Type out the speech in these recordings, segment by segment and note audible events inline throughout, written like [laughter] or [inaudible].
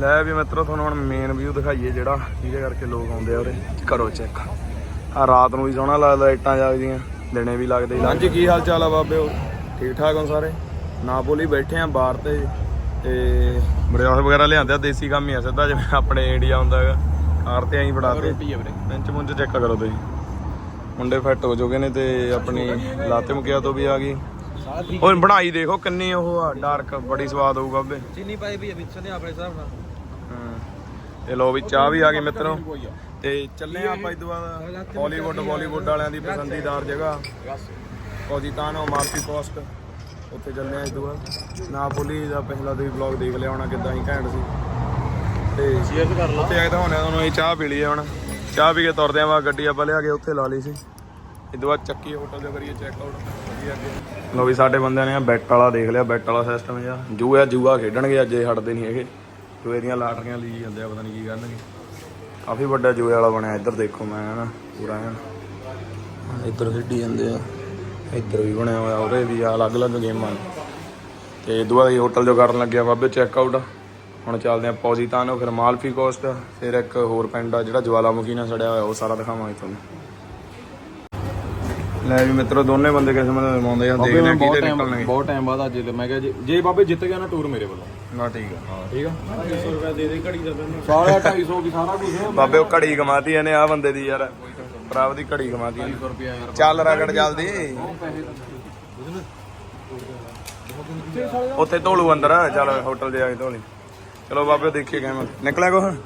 ਲੈ ਵੀ ਮਿੱਤਰੋ ਤੁਹਾਨੂੰ ਹੁਣ ਮੇਨ ਵਿਊ ਦਿਖਾਈਏ ਜਿਹੜਾ ਜਿਹਦੇ ਕਰਕੇ ਲੋਕ ਆਉਂਦੇ ਆ ਉਰੇ। ਕਰੋ ਚੈੱਕ ਆ ਰਾਤ ਨੂੰ ਵੀ ਸੋਹਣਾ ਲੱਗਦਾ ਲਾਈਟਾਂ ਜਗਦੀਆਂ ਦਿਨੇ ਵੀ ਲੱਗਦੇ ਹਾਂਜੀ ਕੀ ਹਾਲ ਚਾਲ ਆ ਬਾਬੇ ਹੋਰ? ਠੀਕ ਠਾਕ ਹੋ ਸਾਰੇ? ਨਾਪੋਲੀ ਬੈਠੇ ਆ ਬਾਹਰ ਤੇ ਤੇ ਬੜਿਆਸ ਵਗੈਰਾ ਲਿਆਂਦੇ ਆ ਦੇਸੀ ਕੰਮ ਹੀ ਆ ਸਿੱਧਾ ਜਿਵੇਂ ਆਪਣੇ ਇੰਡੀਆ ਹੁੰਦਾ ਹੈਗਾ। ਕਾਰ ਤੇ ਐਂ ਵੀਰੇ। ਇੰਚ ਮੁੰਚ ਚੈੱਕ ਕਰੋ ਤੁਸੀਂ। ਮੁੰਡੇ ਫਿੱਟ ਹੋ ਚੁੱਕੇ ਨੇ ਤੇ ਆਪਣੀ ਲਾਤੇ ਮੁਕਿਆ ਤੋਂ ਵੀ ਆ ਗਈ। ਉਹ ਬਣਾਈ ਦੇਖੋ ਕਿੰਨੀ ਉਹ ਆ ਡਾਰਕ ਬੜੀ ਸਵਾਦ ਹੋਊ ਬਾਬੇ। ਚੀਨੀ ਪਾਈ ਵੀ ਵਿੱਚ ਨੇ ਆਪਣੇ ਹਿਸਾਬ ਨਾਲ। ਤੇ ਲੋ ਵੀ ਚਾਹ ਵੀ ਆ ਗਈ ਮਿੱਤਰੋ। ਤੇ ਚੱਲੇ ਆ ਆਪਾਂ ਇਦੋਂ ਬਾਅਦ ਹਾਲੀਵੁੱਡ ਬਾਲੀਵੁੱਡ ਵਾਲਿਆਂ ਦੀ ਪਸੰਦੀਦਾਰ ਜਗ੍ਹਾ। ਪੋਜੀਤਾਨੋ ਮਾਰਕੀ ਪੋਸਟ ਉੱਥੇ ਚੱਲੇ ਆ ਇਦੋਂ ਬਾਅਦ ਨਾਪੋਲੀ ਦਾ ਪਹਿਲਾ ਤੁਸੀਂ ਵਲੌਗ ਦੇਖ ਲਿਆ ਹੋਣਾ ਕਿੱਦਾਂ ਹੀ ਘੈਂਟ ਸੀ। ਤੇ ਸ਼ੇਅਰ ਕਰ ਲਾ। ਕੇ ਦਿਖਾਉਂਦੇ ਆ ਤੁਹਾਨੂੰ ਇਹ ਚਾਹ ਪੀ ਲਈ ਹੁਣ। ਚਾਹ ਪੀ ਕੇ ਤੁਰਦੇ ਆਂ ਗੱਡੀ ਆਪਾਂ ਲਿਆ ਕੇ ਉੱਥੇ ਲਾ ਲਈ ਸੀ। ਇਦੋਂ ਬਾਅਦ ਚੱਕੀ ਹੋਟਲ ਦੇ ਕਰੀਏ ਚੈੱਕ ਆਊਟ ਵਧੀਆ ਅੱਗੇ। ਲੋ ਵੀ ਸਾਡੇ ਬੰਦਿਆਂ ਨੇ ਬੈਟ ਵਾਲਾ ਦੇਖ ਲਿਆ ਬੈਟ ਵਾਲਾ ਸਿਸਟਮ ਜਿਹਾ। ਜੂਆ ਜੂਆ ਖੇਡਣਗੇ ਅੱਜ ਇਹ ਹਟਦੇ ਨਹੀਂ ਹੈਗੇ। ਜੂਏ ਦੀਆਂ ਲਾਟਰੀਆਂ ਲਈ ਜਾਂਦੇ ਆ, ਪਤਾ ਨਹੀਂ ਕੀ ਕਰਨਗੇ। ਕਾਫੀ ਵੱਡਾ ਜੂਏ ਵਾਲਾ ਬਣਿਆ ਇੱਧਰ ਦੇਖੋ ਮੈਂ ਨਾ ਪੂਰਾ ਐਨ ਇੱਧਰ ਖੇਡੀ ਜਾਂਦੇ ਆ। ਇੱਧਰ ਵੀ ਬਣਿਆ ਹੋਇਆ, ਉਹਦੇ ਵੀ ਆ ਅਲੱਗ-ਅਲੱਗ ਗੇਮਾਂ। ਨੇ ਤੇ ਦੁਆ ਹੀ ਹੋਟਲ ਜੋ ਕਰਨ ਲੱਗਿਆ ਬਾਬੇ ਚੈੱਕ ਆਊਟ ਹੁਣ ਚੱਲਦੇ ਆ ਪੋਜੀਤਾਨੋ ਫਿਰ ਮਾਲਫੀ ਕੋਸਟ, ਫਿਰ ਇੱਕ ਹੋਰ ਪਿੰਡ ਆ ਜਿਹੜਾ ਜਵਾਲਾਮੁਖੀ ਨਾਲ ਸੜਿਆ ਹੋਇਆ, ਉਹ ਸਾਰਾ ਦਿਖਾਵਾਂਗੇ ਤੁਹਾਨੂੰ। ਲੈ ਵੀ ਮਿੱਤਰੋ ਦੋਨੇ ਬੰਦੇ ਕਿਸਮਤ ਦੇ ਮਾਉਂਦੇ ਆ ਦੇਖਦੇ ਆ ਕਿਹਦੇ ਨਿਕਲਣਗੇ। ਬਹੁਤ ਟਾਈਮ ਬਾਅਦ ਅੱਜ ਮੈਂ ਕਿਹਾ ਜੇ- ਜੇ ਬਾਬੇ ਜਿੱਤ ਗਿਆ ਨਾ ਟੂਰ ਮੇਰੇ ਵੱਲੋਂ। ਨਾ ਠੀਕ ਆ। ਠੀਕ ਆ? 250 ਰੁਪਏ ਦੇ ਦੇ ਘੜੀ ਦਾ ਸਾਰਾ 250 ਕੀ ਸਾਰਾ ਕੁਝ ਬਾਬੇ ਉਹ ਘੜੀ ਕਮਾਤੀ ਇਹਨੇ ਆ ਬੰਦੇ ਦੀ ਯਾਰ। ਪ੍ਰਾਪ ਦੀ ਘੜੀ ਕਮਾਤੀ ਇਹਨੇ। 200 ਰੁਪਏ ਯਾਰ ਚੱਲ ਰਗੜ ਜਲਦੀ। ਉੱਥੇ ਧੋਲੂ ਅੰਦਰ ਚੱਲ ਹੋਟਲ ਦੇ ਆ ਕੇ ਧੋਲੀ ਚਲੋ ਬਾਬੇ ਦੇਖੀਏ ਕਿਵੇਂ ਨਿਕਲਿਆ ਕੋਹ ਨਿਕਲਿਆ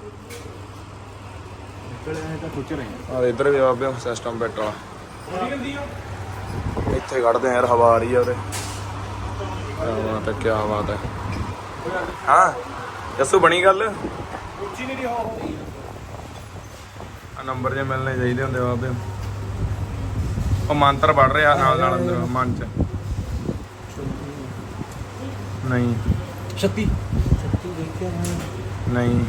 ਤਾਂ ਖੁੱਚ ਰਹੇ ਆ। ਇੱਧਰ ਵੀ ਬਾਬੇ ਸਿਸਟਮ ਬੈਟ ਵਾਲਾ। ਇੱਥੇ ਕੱਢਦੇ ਆ ਯਾਰ ਹਵਾ ਆ ਰਹੀ ਆ ਉਹਦੇ ਕਿਆ ਬਾਤ ਹੈ ਕਿਆ ਬਾਤ ਹੈ ਹਾਂ ਜੱਸੂ ਬਣੀ ਗੱਲ? ਉੱਚੀ ਨਹੀਂ ਰਿਹਾ ਆ ਨੰਬਰ ਜੇ ਮਿਲਣੇ ਚਾਹੀਦੇ ਹੁੰਦੇ ਬਾਬੇ ਉਹ ਮੰਤਰ ਪੜ ਰਿਹਾ ਨਾਲ ਨਾਲ ਅੰਦਰ ਮਨ ਚ। ਨਹੀਂ। 36 36 ਦੇਖਿਆ ਨਹੀਂ।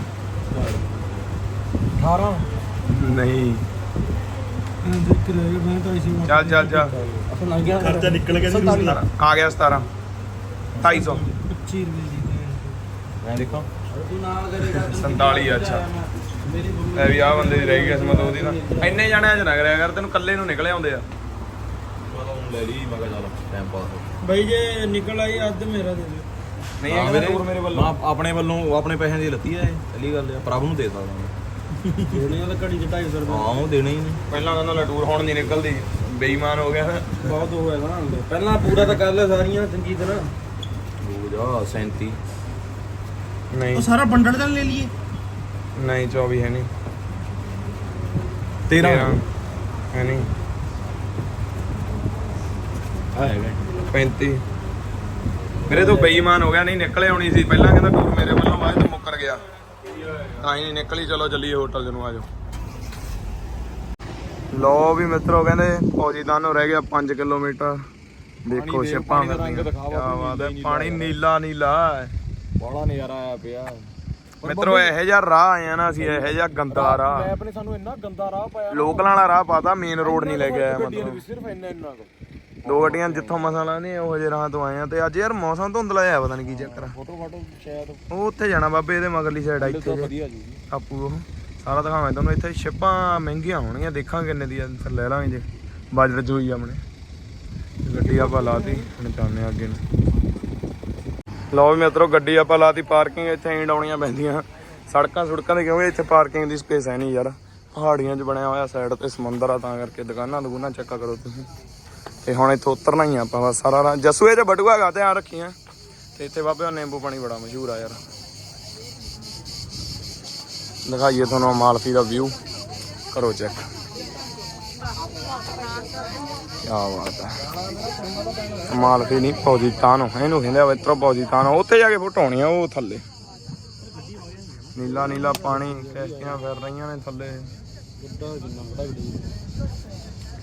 18 ਨਹੀਂ। ਦੇਖ ਲੈ ਮੈਂ ਤਾਂ ਇਸੇ ਚੱਲ ਚੱਲ ਚੱਲ। ਅਸਾਂ ਲੰਘ ਗਿਆ ਖਰਚਾ ਨਿਕਲ ਗਿਆ ਸੀ ਆ ਗਿਆ 17 250 25 ਰੁਪਏ ਦੀ ਮੈਂ ਦੇਖਾਂ। ਤੂੰ ਨਾਲ ਕਰੇਗਾ 47 ਅੱਛਾ। ਇਹ ਵੀ ਆ ਬੰਦੇ ਦੀ ਰਹਿ ਗਈ ਕਿਸਮਤ ਉਹਦੀ ਤਾਂ। ਇੰਨੇ ਜਾਣਿਆਂ ਚ ਨਾ ਕਰਿਆ ਕਰ ਤੈਨੂੰ ਇਕੱਲੇ ਨੂੰ ਨਿਕਲੇ ਆਉਂਦੇ ਆ। ਲੈ ਲਈ ਮੈਂ ਕਿਹਾ ਚੱਲ ਟਾਈਮ ਪਾਸ ਬਈ ਜੇ ਨਿਕਲ ਆਈ ਅੱਧ ਮੇਰਾ ਦੇ ਦੇ ਨਹੀਂ ਹਾਂ ਇਹ ਮੇਰੇ ਟੂਰ ਮੇਰੇ ਵੱਲੋਂ। ਮੈਂ ਆਪਣੇ ਵੱਲੋਂ ਆਪਣੇ ਪੈਸਿਆਂ ਦੀ ਲੱਤੀ ਹੈ ਪਹਿਲੀ ਗੱਲ ਆ ਪ੍ਰਭ ਨੂੰ ਦੇ ਸਕਦਾ ਮੈਂ। ਦੇਣੇ ਆ ਤਾਂ ਘੜੀ ਚ 250 ਰੁਪਏ। ਹਾਂ ਉਹ ਦੇਣਾ ਹੀ ਨਹੀਂ ਪਹਿਲਾਂ ਕਹਿੰਦਾ ਲੈ ਟੂਰ ਹੁਣ ਨਹੀਂ ਨਿਕਲਦੀ ਬੇਈਮਾਨ ਹੋ ਗਿਆ ਬਹੁਤ ਹੋਇਆ ਨਾ ਪਹਿਲਾਂ ਪੂਰਾ ਤਾਂ ਕਰ ਲੈ ਸਾਰੀਆਂ ਚੰਗੀ ਤਰ੍ਹਾਂ। ਹੋ ਜਾ 37 ਨਹੀਂ। ਸਾਰਾ ਬੰਡਲ ਤਾਂ ਲੈ ਲਈਏ। ਨਹੀਂ 24 ਹੈ ਨਹੀਂ। 13 ਹੈ ਨਹੀਂ। ਆ ਹੈਗਾ। 35 ਮੇਰੇ ਤੋਂ ਬੇਈਮਾਨ ਹੋ ਗਿਆ ਨਹੀਂ ਨਿਕਲੇ ਆਉਣੀ ਸੀ। ਪਹਿਲਾਂ ਕਹਿੰਦਾ ਟੂਰ ਮੇਰੇ ਵੱਲੋਂ ਬਾਅਦ ਚ ਮੁੱਕਰ ਗਿਆ। ਤਾਂ ਹੀ ਨਹੀਂ ਨਿਕਲੀ ਚਲੋ ਚੱਲੀਏ ਹੋਟਲ ਨੂੰ ਆਜੋ ਲੋ ਵੀ ਮਿੱਤਰੋ ਕਹਿੰਦੇ ਫੌਜੀਦਾਨ ਨੂੰ ਰਹਿ ਗਿਆ 5 ਕਿਲੋਮੀਟਰ। ਦੇਖੋ ਛਿੱਪਾਂ ਹੀ ਪਾਣੀ ਨੀਲਾ। ਨੀਲਾ ਹੈ। ਬੜਾ ਨਜ਼ਾਰਾ ਆਇਆ ਪਿਆ। ਮਿੱਤਰੋ ਇਹੋ ਜਿਹਾ ਰਾਹ ਆਇਆ ਨਾ ਅਸੀਂ ਇਹੋ ਜਿਹਾ ਗੰਦਾ ਰਾਹ ਮੈਪ ਨੇ ਸਾਨੂੰ ਇੰਨਾ ਗੰਦਾ ਰਾਹ ਪਾਇਆ ਲੋਕਲਾਂ ਵਾਲਾ ਰਾਹ ਪਾਤਾ ਮੇਨ ਰੋਡ ਨਹੀਂ ਲੈ ਕੇ ਆਇਆ ਮਤਲਬ। ਸਿਰਫ ਇੰਨਾ ਇੰਨਾ ਕੁ। ਦੋ ਗੱਡੀਆਂ ਜਿੱਥੋਂ ਮਸਾਂ ਲਾਉਂਦੀਆਂ ਉਹੋ ਜਿਹੇ ਰਾਹ ਤੋਂ ਆਏ ਆ ਤੇ ਅੱਜ ਯਾਰ ਮੌਸਮ ਧੁੰਦਲਾ ਆ ਪਤਾ ਨਹੀਂ ਕੀ ਚੱਕਰ ਆ। ਫੋਟੋ ਫਾਟੋ ਸ਼ਾਇਦ। ਉਹ ਉੱਥੇ ਜਾਣਾ ਬਾਬੇ ਇਹਦੇ ਮਗਰਲੀ ਸਾਈਡ ਆ ਇੱਥੇ ਵਧੀਆ ਜੀ। ਆਪੂ ਉਹ ਸਾਰਾ ਦਿਖਾਵਾਂ ਤੁਹਾਨੂੰ ਇੱਥੇ ਛਿੱਪਾਂ ਮਹਿੰਗੀਆਂ ਹੋਣਗੀਆਂ ਦੇਖਾਂਗੇ ਕਿੰਨੇ ਦੀ ਆ ਫਿਰ ਲੈ ਲਾਂਗੇ ਜੇ। ਬਜਟ ਚ ਹੋਈ ਆਪਣੇ। ਗੱਡੀ ਆਪਾਂ ਲਾਤੀ ਹੁਣ ਚੱਲਦੇ ਆ ਅੱਗੇ ਨੂੰ। ਲਓ ਵੀ ਮਿੱਤਰੋ ਗੱਡੀ ਆਪਾਂ ਲਾਤੀ ਪਾਰਕਿੰਗ ਇੱਥੇ ਹੀ ਡਾਉਣੀਆਂ ਪੈਂਦੀਆਂ। ਸੜਕਾਂ ਸੁੜਕਾਂ ਦੇ ਕਿਉਂਕਿ ਇੱਥੇ ਪਾਰਕਿੰਗ ਦੀ ਸਪੇਸ ਹੈ ਨਹੀਂ ਯਾਰ। ਪਹਾੜੀਆਂ 'ਚ ਬਣਿਆ ਹੋਇਆ ਸਾਈਡ ਤੇ ਸਮੁੰਦਰ ਆ ਤਾਂ ਕਰਕੇ ਦੁਕਾਨਾਂ ਦੁਕਾਨਾਂ ਚੈੱਕ ਕਰੋ ਤੁਸੀਂ। ਤੇ ਹੁਣ ਇੱਥੋਂ ਉਤਰਨਾ ਹੀ ਆ ਆਪਾਂ ਬਸ, ਸਾਰਾ ਰਾਹ ਜਸੂ ਚ ਬਟੂਆ ਹੈਗਾ, ਧਿਆਨ ਰੱਖੀਆਂ। ਤੇ ਇੱਥੇ ਬਾਬੇ ਉਹ ਨਿੰਬੂ ਪਾਣੀ ਬੜਾ ਮਸ਼ਹੂਰ ਆ ਯਾਰ। ਦਿਖਾਈਏ ਤੁਹਾਨੂੰ ਮਾਲਫੀ ਦਾ ਵਿਊ ਕਰੋ ਚੈੱਕ ਕੀ ਬਾਤ ਹੈ ਮਾਲਫੀ ਨਹੀਂ, ਫੌਜੀ ਤਾਨੋ ਇਹਨੂੰ ਕਹਿੰਦੇ ਆ ਮਿੱਤਰੋ ਫੌਜੀ ਤਾਨੋ ਉੱਥੇ ਜਾ ਕੇ ਫੋਟੋ ਆਉਣੀ ਆ, ਉਹ ਥੱਲੇ। ਨੀਲਾ ਨੀਲਾ ਪਾਣੀ ਕਿਸ਼ਤੀਆਂ ਫਿਰ ਰਹੀਆਂ ਨੇ ਥੱਲੇ। ਬੁੱਢਾ ਕੀ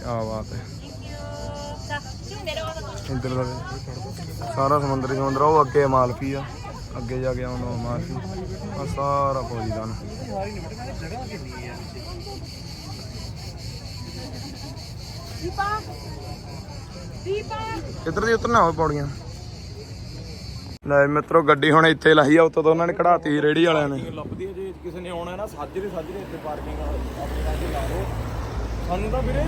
ਬਾਤ ਹੈ ਇੱਧਰ ਦਾ ਸਾਰਾ ਸਮੁੰਦਰੀ ਸਮੁੰਦਰ ਉਹ ਅੱਗੇ ਮਾਲਫੀ ਆ। ਅੱਗੇ ਜਾ ਕੇ ਆਉਂਦਾ ਮਾਲਫੀ ਆ ਸਾਰਾ ਫੌਜੀ ਤਾਨੋ ਕਿੱਧਰ ਦੀ ਉਤਰਨਾ ਹੋਵੇ ਪੌੜੀਆਂ। ਲੈ ਮਿੱਤਰੋ, ਗੱਡੀ ਹੁਣ ਇੱਥੇ ਲਾਈ ਆ ਉੱਤੋਂ ਤਾਂ ਉਹਨਾਂ ਨੇ ਕਢਾਤੀ ਰੇੜੀ ਵਾਲਿਆਂ ਨੇ। ਲੱਭਦੀ ਹੈ ਜੇ ਕਿਸੇ ਨੇ ਆਉਣਾ ਨਾ ਸਾਜਰੇ ਸਾਜਰੇ ਇੱਥੇ ਪਾਰਕਿੰਗ ਆਪਣੇ ਲਾ ਲਓ। ਸਾਨੂੰ ਤਾਂ ਵੀਰੇ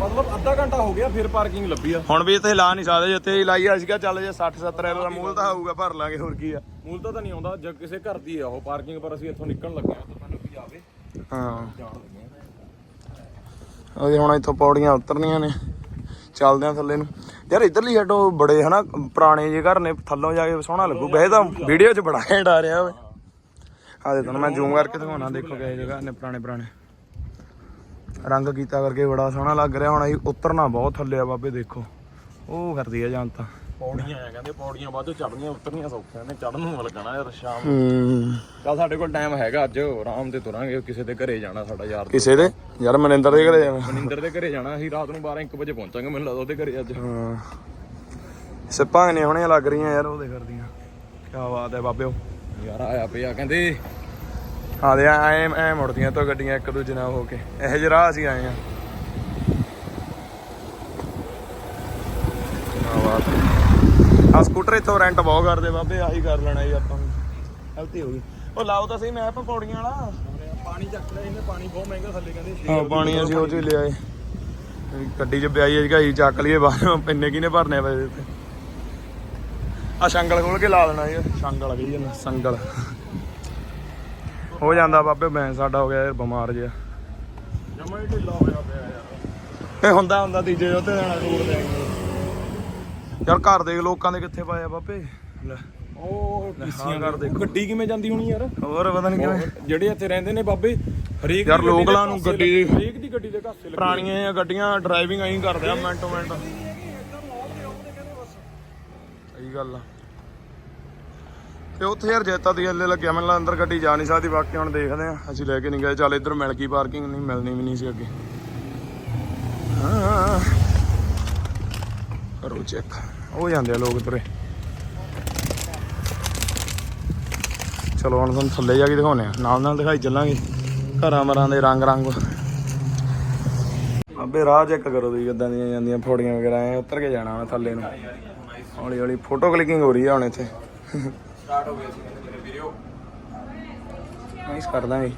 ਮਤਲਬ ਅੱਧਾ ਘੰਟਾ ਹੋ ਗਿਆ ਫਿਰ ਪਾਰਕਿੰਗ ਲੱਭੀ ਆ। ਹੁਣ ਵੀ ਇੱਥੇ ਲਾ ਨਹੀਂ ਸਕਦੇ ਜਿੱਥੇ ਹੀ ਲਾਈ ਆ ਸੀਗਾ ਚੱਲ ਜੇ 60 70 ਦਾ ਮੂਲ ਤਾਂ ਹੋਊਗਾ ਭਰ ਲਾਂਗੇ ਹੋਰ ਕੀ ਆ। ਮੂਲ ਤਾਂ ਤਾਂ ਨਹੀਂ ਆਉਂਦਾ ਜੇ ਕਿਸੇ ਘਰ ਦੀ ਆ ਉਹ ਪਾਰਕਿੰਗ ਪਰ ਅਸੀਂ ਇੱਥੋਂ ਨਿਕਲਣ ਲੱਗੇ ਆ ਤਾਂ ਸਾਨੂੰ ਕੀ ਆਵੇ ਹਾਂ। ਉਹਦੇ ਹੁਣ ਇੱਥੋਂ ਪੌੜੀਆਂ ਉਤਰਨੀਆਂ ਨੇ ਚੱਲਦੇ ਆ ਥੱਲੇ ਨੂੰ। ਯਾਰ ਇਧਰਲੀ ਸਾਡੋ ਬੜੇ ਹਨਾ ਪੁਰਾਣੇ ਜੇ ਘਰ ਨੇ ਥੱਲੋਂ ਜਾ ਕੇ ਸੋਹਣਾ ਲੱਗੂ। ਵੈਸੇ ਤਾਂ ਵੀਡੀਓ 'ਚ ਬੜਾ ਘੈਂਟ ਆ ਰਿਹਾ ਓਏ। ਆ ਦੇ ਤੁਹਾਨੂੰ ਮੈਂ ਜ਼ੂਮ ਕਰਕੇ ਦਿਖਾਉਣਾ ਦੇਖੋ ਕਿਹੇ ਜਗ੍ਹਾ ਨੇ ਪੁਰਾਣੇ ਪੁਰਾਣੇ। ਰੰਗ ਕੀਤਾ ਕਰਕੇ ਬੜਾ ਸੋਹਣਾ ਲੱਗ ਰਿਹਾ। ਹੁਣ ਅਸੀਂ ਉਤਰਨਾ ਬਹੁਤ ਥੱਲੇ ਆ ਬਾਬੇ ਦੇਖੋ। ਉਹ ਕਰਦੀ ਆ ਜਾਂ ਤਾਂ ਪੌੜੀਆਂ ਆ ਕਹਿੰਦੇ ਪੌੜੀਆਂ ਬਾਅਦ ਚੜਨੀਆਂ ਉਤਰਨੀਆਂ ਸੌਖੀਆਂ ਨੇ। ਚੜਨ ਨੂੰ ਲੱਗਣਾ ਯਾਰ ਸ਼ਾਮ ਚੱਲ ਸਾਡੇ ਕੋਲ ਟਾਈਮ ਹੈਗਾ ਅੱਜ ਆਰਾਮ ਤੇ ਤੁਰਾਂਗੇ ਕਿਸੇ ਦੇ ਘਰੇ ਜਾਣਾ ਸਾਡਾ ਯਾਰ ਕਿਸੇ ਦੇ? ਯਾਰ ਮਨਿੰਦਰ ਦੇ ਘਰੇ ਜਾਣਾ। ਮਨਿੰਦਰ ਦੇ ਘਰੇ ਜਾਣਾ ਅਸੀਂ ਰਾਤ ਨੂੰ 12 1 ਵਜੇ ਪਹੁੰਚਾਂਗੇ ਮੈਨੂੰ ਲੱਗਦਾ ਉਹਦੇ ਘਰੇ ਅੱਜ। ਹਾਂ। ਸਿੱਪਾਂ ਨੇ ਹੁਣੇ ਲੱਗ ਰਹੀਆਂ ਯਾਰ ਉਹਦੇ ਕਰਦੀਆਂ ਕੀ ਬਾਤ ਹੈ ਬਾਬਿਓ। ਯਾਰ ਆਇਆ ਪਿਆ ਕਹਿੰਦੇ ਹਾਂ ਦੇ ਐ ਐ ਮੁੜਦੀਆਂ ਤੋਂ ਗੱਡੀਆਂ ਇੱਕ ਦੂਜੇ ਨਾਲ ਹੋ ਕੇ। ਇਹੋ ਜਿਹੇ ਰਾਹ ਅਸੀਂ ਆਏ ਆ। ਆ ਆ ਸਕੂਟਰ ਇੱਥੋਂ ਰੈਂਟ ਬਹੁਤ ਕਰਦੇ ਬਾਬੇ ਆਹੀ ਕਰ ਲੈਣਾ ਜੀ ਆਪਾਂ ਨੂੰ ਗਲਤੀ ਹੋ ਗਈ। ਉਹ ਲਾਓ ਤਾਂ ਸਹੀ ਮੈਪ ਪੌੜੀਆਂ ਵਾਲਾ। ਪਾਣੀ ਚੱਕ ਲਿਆ ਇਹਨੇ ਪਾਣੀ ਬਹੁਤ ਮਹਿੰਗਾ ਥੱਲੇ ਕਹਿੰਦੇ ਹਾਂ ਪਾਣੀ ਅਸੀਂ ਉਹ ਚ ਹੀ ਲਿਆਏ। ਗੱਡੀ 'ਚ ਵਿਆਈ ਹੈ ਗਾਈ ਚੱਕ ਲਈਏ ਬਾਹਰ ਪਿੰਨੇ ਕਿਨੇ ਭਰਨੇ ਪਏ ਆ ਸ਼ੰਗਲ ਖੋਲ ਕੇ ਲਾ ਦੇਣਾ ਯਾਰ ਸ਼ੰਗਲ ਕਹੀ ਜਾਂਦਾ ਸੰਗਲ। ਹੋ ਜਾਂਦਾ ਬਾਬੇ ਮੈਂ ਸਾਡਾ ਹੋ ਗਿਆ ਯਾਰ ਬਿਮਾਰ ਜਿਹਾ। ਜਮਾ ਹੀ ਢਿੱਲਾ ਹੋਇਆ ਪਿਆ ਯਾਰ। ਇਹ ਹੁੰਦਾ ਹੁੰਦਾ ਤੀਜੇ ਉੱਤੇ ਜਾਣਾ ਰੋਡ ਤੇ ਯਾਰ ਘਰ ਦੇ ਲੋਕਾਂ ਦੇ ਕਿੱਥੇ ਪਾਏ ਆ ਬਾਬੇ। ਲੈ। ਉਹ ਹਾਂ ਘਰ ਦੇਖੋ। ਗੱਡੀ ਕਿਵੇਂ ਜਾਂਦੀ ਹੋਣੀ ਯਾਰ? ਹੋਰ ਪਤਾ ਨਹੀਂ ਕਿਵੇਂ। ਜਿਹੜੇ ਇੱਥੇ ਰਹਿੰਦੇ ਨੇ ਬਾਬੇ ਹਰੇਕ ਯਾਰ ਲੋਕਲਾਂ ਨੂੰ ਘਾਸੇ ਗੱਡੀ ਲੱਗੇ- ਦੀ- ਹਰੇਕ ਦੀ ਗੱਡੀ ਦੇ ਘਾਸੇ ਲੱਗੇ ਪੁਰਾਣੀਆਂ ਗੱਡੀਆਂ ਡਰਾਈਵਿੰਗ ਐਂ ਕਰਦੇ ਆ ਮਿੰਟੋ ਮਿੰਟ ਸਹੀ ਗੱਲ ਆ। ਤੇ ਉੱਥੇ ਯਾਰ ਜੈਤਾ ਦੀ ਹੱਲੇ ਲੱਗਿਆ, ਮੈਨੂੰ ਲੱਗਦਾ ਅੰਦਰ ਗੱਡੀ ਜਾ ਨਹੀਂ ਸਕਦੀ, ਬਾਕੀ ਹੁਣ ਦੇਖਦੇ ਆ ਅਸੀਂ ਲੈ ਕੇ ਨਹੀਂ ਗਏ, ਚੱਲ ਇੱਧਰ ਮਿਲ ਗਈ ਪਾਰਕਿੰਗ ਨਹੀਂ ਮਿਲਣੀ ਵੀ ਨਹੀਂ ਸੀ ਅੱਗੇ। ਹਾਂ। ਕਰੋ ਚੈੱਕ ਹੋ ਜਾਂਦੇ ਆ ਲੋਕ ਤੁਰੇ। ਚਲੋ ਹੁਣ ਤੁਹਾਨੂੰ ਥੱਲੇ ਜਾ ਕੇ ਦਿਖਾਉਨੇ ਆ ਨਾਲ ਨਾਲ ਦਿਖਾਈ ਚੱਲਾਂਗੇ। ਘਰਾਂ ਮਰਾਂ ਦੇ ਰੰਗ ਰੰਗ। ਅਬੇ, ਰਾਹ ਚੈੱਕ ਕਰੋ ਤੁਸੀਂ, ਕਿੱਦਾਂ ਦੀਆਂ ਜਾਂਦੀਆਂ ਫੋੜੀਆਂ ਵਗੈਰਾ, ਐ ਉੱਤਰ ਕੇ ਜਾਣਾ ਮੈਂ ਥੱਲੇ ਨੂੰ। ਹੌਲੀ ਹੌਲੀ ਫੋਟੋ ਕਲਿੱਕਿੰਗ ਹੋ ਰਹੀ ਆ ਹੁਣ ਇੱਥੇ। ਸਟਾਰਟ ਹੋ ਗਿਆ ਸੀ ਮੇਰੇ ਵੀਡੀਓ ਨਾਈਸ ਕਰ ਦਾਂਗੇ।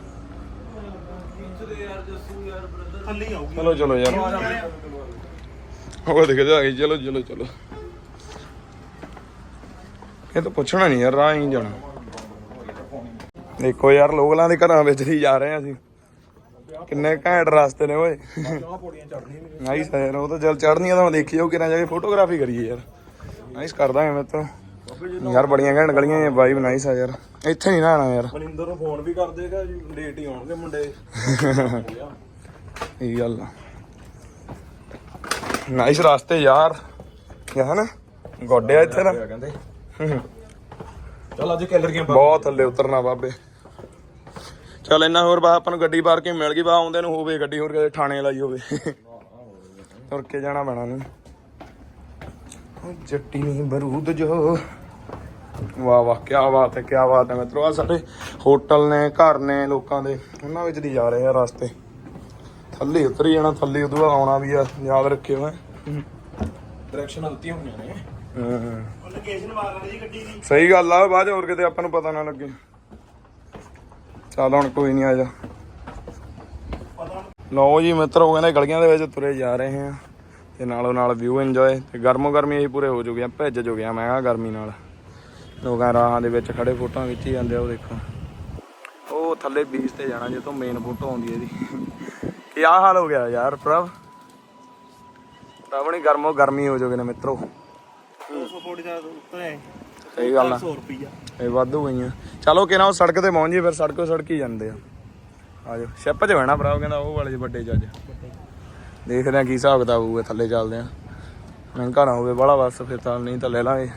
ਚਲੋ ਚਲੋ ਯਾਰ। ਉਹ ਦੇਖ ਜਾ ਗਈ ਚਲੋ ਚਲੋ ਚਲੋ। ਇਹ ਤਾਂ ਪੁੱਛਣਾ ਨਹੀਂ ਯਾਰ ਰਾਹ ਹੀ ਜਾਣਾ। ਦੇਖੋ ਯਾਰ ਲੋਕਲਾਂ ਦੇ ਘਰਾਂ ਵਿੱਚ ਹੀ ਜਾ ਰਹੇ ਆ ਅਸੀਂ। ਕਿੰਨੇ ਘੈਂਟ ਰਸਤੇ ਨੇ ਓਏ। ਨਾਈਸ ਹੈ ਯਾਰ ਉਹ ਤਾਂ ਜਲ ਚੜਨੀਆਂ ਤਾਂ ਦੇਖੀਓ ਕਿਰਾਂ ਜਾ ਕੇ ਫੋਟੋਗ੍ਰਾਫੀ ਕਰੀਏ ਯਾਰ। ਨਾਈਸ ਕਰ ਦਾਂਗੇ ਮੈਂ ਤਾਂ। ਯਾਰ ਬੜੀਆਂ ਘੈਂਟ ਗਲੀਆਂ ਇਹ ਵਾਈਬ ਨਾਈਸ ਆ ਯਾਰ। ਇੱਥੇ ਨਹੀਂ ਨਾ ਆਣਾ ਯਾਰ। ਮਨਿੰਦਰ ਨੂੰ ਫੋਨ ਵੀ ਕਰ ਦੇਗਾ ਲੇਟ ਹੀ ਆਉਣਗੇ ਮੁੰਡੇ। [laughs] ਇਹ ਗੱਲ ਨਾਈਸ ਰਸਤੇ ਯਾਰ। ਯਾ ਨਾ? ਗੋਡੇ ਆ ਇੱਥੇ ਨਾ। ਕਹਿੰਦੇ। ਚੱਲ ਅੱਜ ਕੈਲਰ ਗਿਆ ਬਹੁਤ ਥੱਲੇ ਉਤਰਨਾ ਬਾਬੇ। ਚੱਲ ਇੰਨਾ ਹੋਰ ਬਾ ਆਪਾਂ ਨੂੰ ਗੱਡੀ ਪਾਰਕਿੰਗ ਮਿਲ ਗਈ ਬਾ ਆਉਂਦੇ ਨੂੰ ਹੋਵੇ ਗੱਡੀ ਹੋਰ ਕਿਤੇ ਥਾਣੇ ਲਾਈ ਹੋਵੇ। ਤੁਰ ਕੇ ਜਾਣਾ ਪੈਣਾ ਉਹ ਜੱਟੀ ਨਹੀਂ ਬਰੂਦ ਜੋ। ਵਾਹ ਵਾਹ ਕੀ ਬਾਤ ਹੈ ਕੀ ਬਾਤ ਹੈ ਮਿੱਤਰੋ। ਆ ਸਾਡੇ ਹੋਟਲ ਨੇ ਘਰ ਨੇ ਲੋਕਾਂ ਦੇ ਉਹਨਾਂ ਵਿੱਚ ਦੀ ਜਾ ਰਹੇ ਆ ਰਸਤੇ। ਥੱਲੇ ਉਤਰੀ ਜਾਣਾ ਥੱਲੇ ਉਦੋਂ ਬਾਅਦ ਆਉਣਾ ਵੀ ਆ ਯਾਦ ਰੱਖਿਓ ਹੈ। ਡਾਇਰੈਕਸ਼ਨ ਦਿੱਤੀਆਂ ਹੋਈਆਂ ਨੇ। ਸਹੀ ਗੱਲ ਆ ਬਾਅਦ ਹੋਰ ਕਿਤੇ ਆਪਾਂ ਨੂੰ ਪਤਾ ਨਾ ਲੱਗੇ। ਚੱਲ ਹੁਣ ਕੋਈ ਨਹੀਂ ਆ ਜਾ। ਲਓ ਜੀ ਮਿੱਤਰੋ ਕਹਿੰਦੇ ਗਲੀਆਂ ਦੇ ਵਿੱਚ ਤੁਰੇ ਜਾ ਰਹੇ ਆ। ਤੇ ਨਾਲੋਂ ਨਾਲ ਵਿਊ ਇੰਜੋਏ ਤੇ ਗਰਮੋ ਗਰਮੀ ਅਸੀਂ ਪੂਰੇ ਹੋ ਚੁੱਕੇ ਆ ਭਿੱਜ ਆ ਮੈਂ ਕਿਹਾ ਗਰਮੀ ਨਾਲ। ਲੋਕਾਂ ਰਾਹਾਂ ਦੇ ਵਿੱਚ ਖੜੇ ਫੋਟੋਆਂ ਖਿੱਚੀ ਜਾਂਦੇ ਆ, ਉਹ ਦੇਖੋ। ਉਹ ਥੱਲੇ ਬੀਚ ਤੇ ਜਾਣਾ ਜੇ ਮੇਨ ਫੋਟੋ ਆਉਂਦੀ ਹੈ ਇਹਦੀ। ਕੀ ਆ ਹਾਲ ਹੋ ਗਿਆ ਯਾਰ, ਪ੍ਰਭ? ਪ੍ਰਭ ਗਰਮੋ ਗਰਮੀ ਹੋ ਚੁੱਕੇ ਨੇ ਮਿੱਤਰੋ। 240 ਦਾ ਉੱਤੇ ਸਹੀ ਗੱਲ ਆ। 100 ਰੁਪਈਆ ਇਹ ਵਾਧੂ ਗਈਆਂ। ਚਲੋ ਕਿਨਾ ਉਹ ਸੜਕ ਤੇ ਪਹੁੰਚ ਜੀ ਫਿਰ ਸੜਕੋ ਸੜਕ ਹੀ ਜਾਂਦੇ ਆ। ਆਜੋ ਸ਼ਿਪ 'ਚ ਬਹਿਣਾ ਭਰਾ ਕਹਿੰਦਾ ਉਹ ਵਾਲੇ ਵੱਡੇ ਜੱਜ। ਦੇਖਦੇ ਆ ਕੀ ਹਿਸਾਬ ਕਿਤਾਬ ਹੋਊਗਾ, ਥੱਲੇ ਚੱਲਦੇ ਆ। ਮਹਿੰਗਾ ਨਾ ਹੋਵੇ ਬੜਾ ਬਸ, ਫਿਰ ਤਾਂ ਨਹੀਂ ਤਾਂ ਲੈ ਲਾਂਗੇ।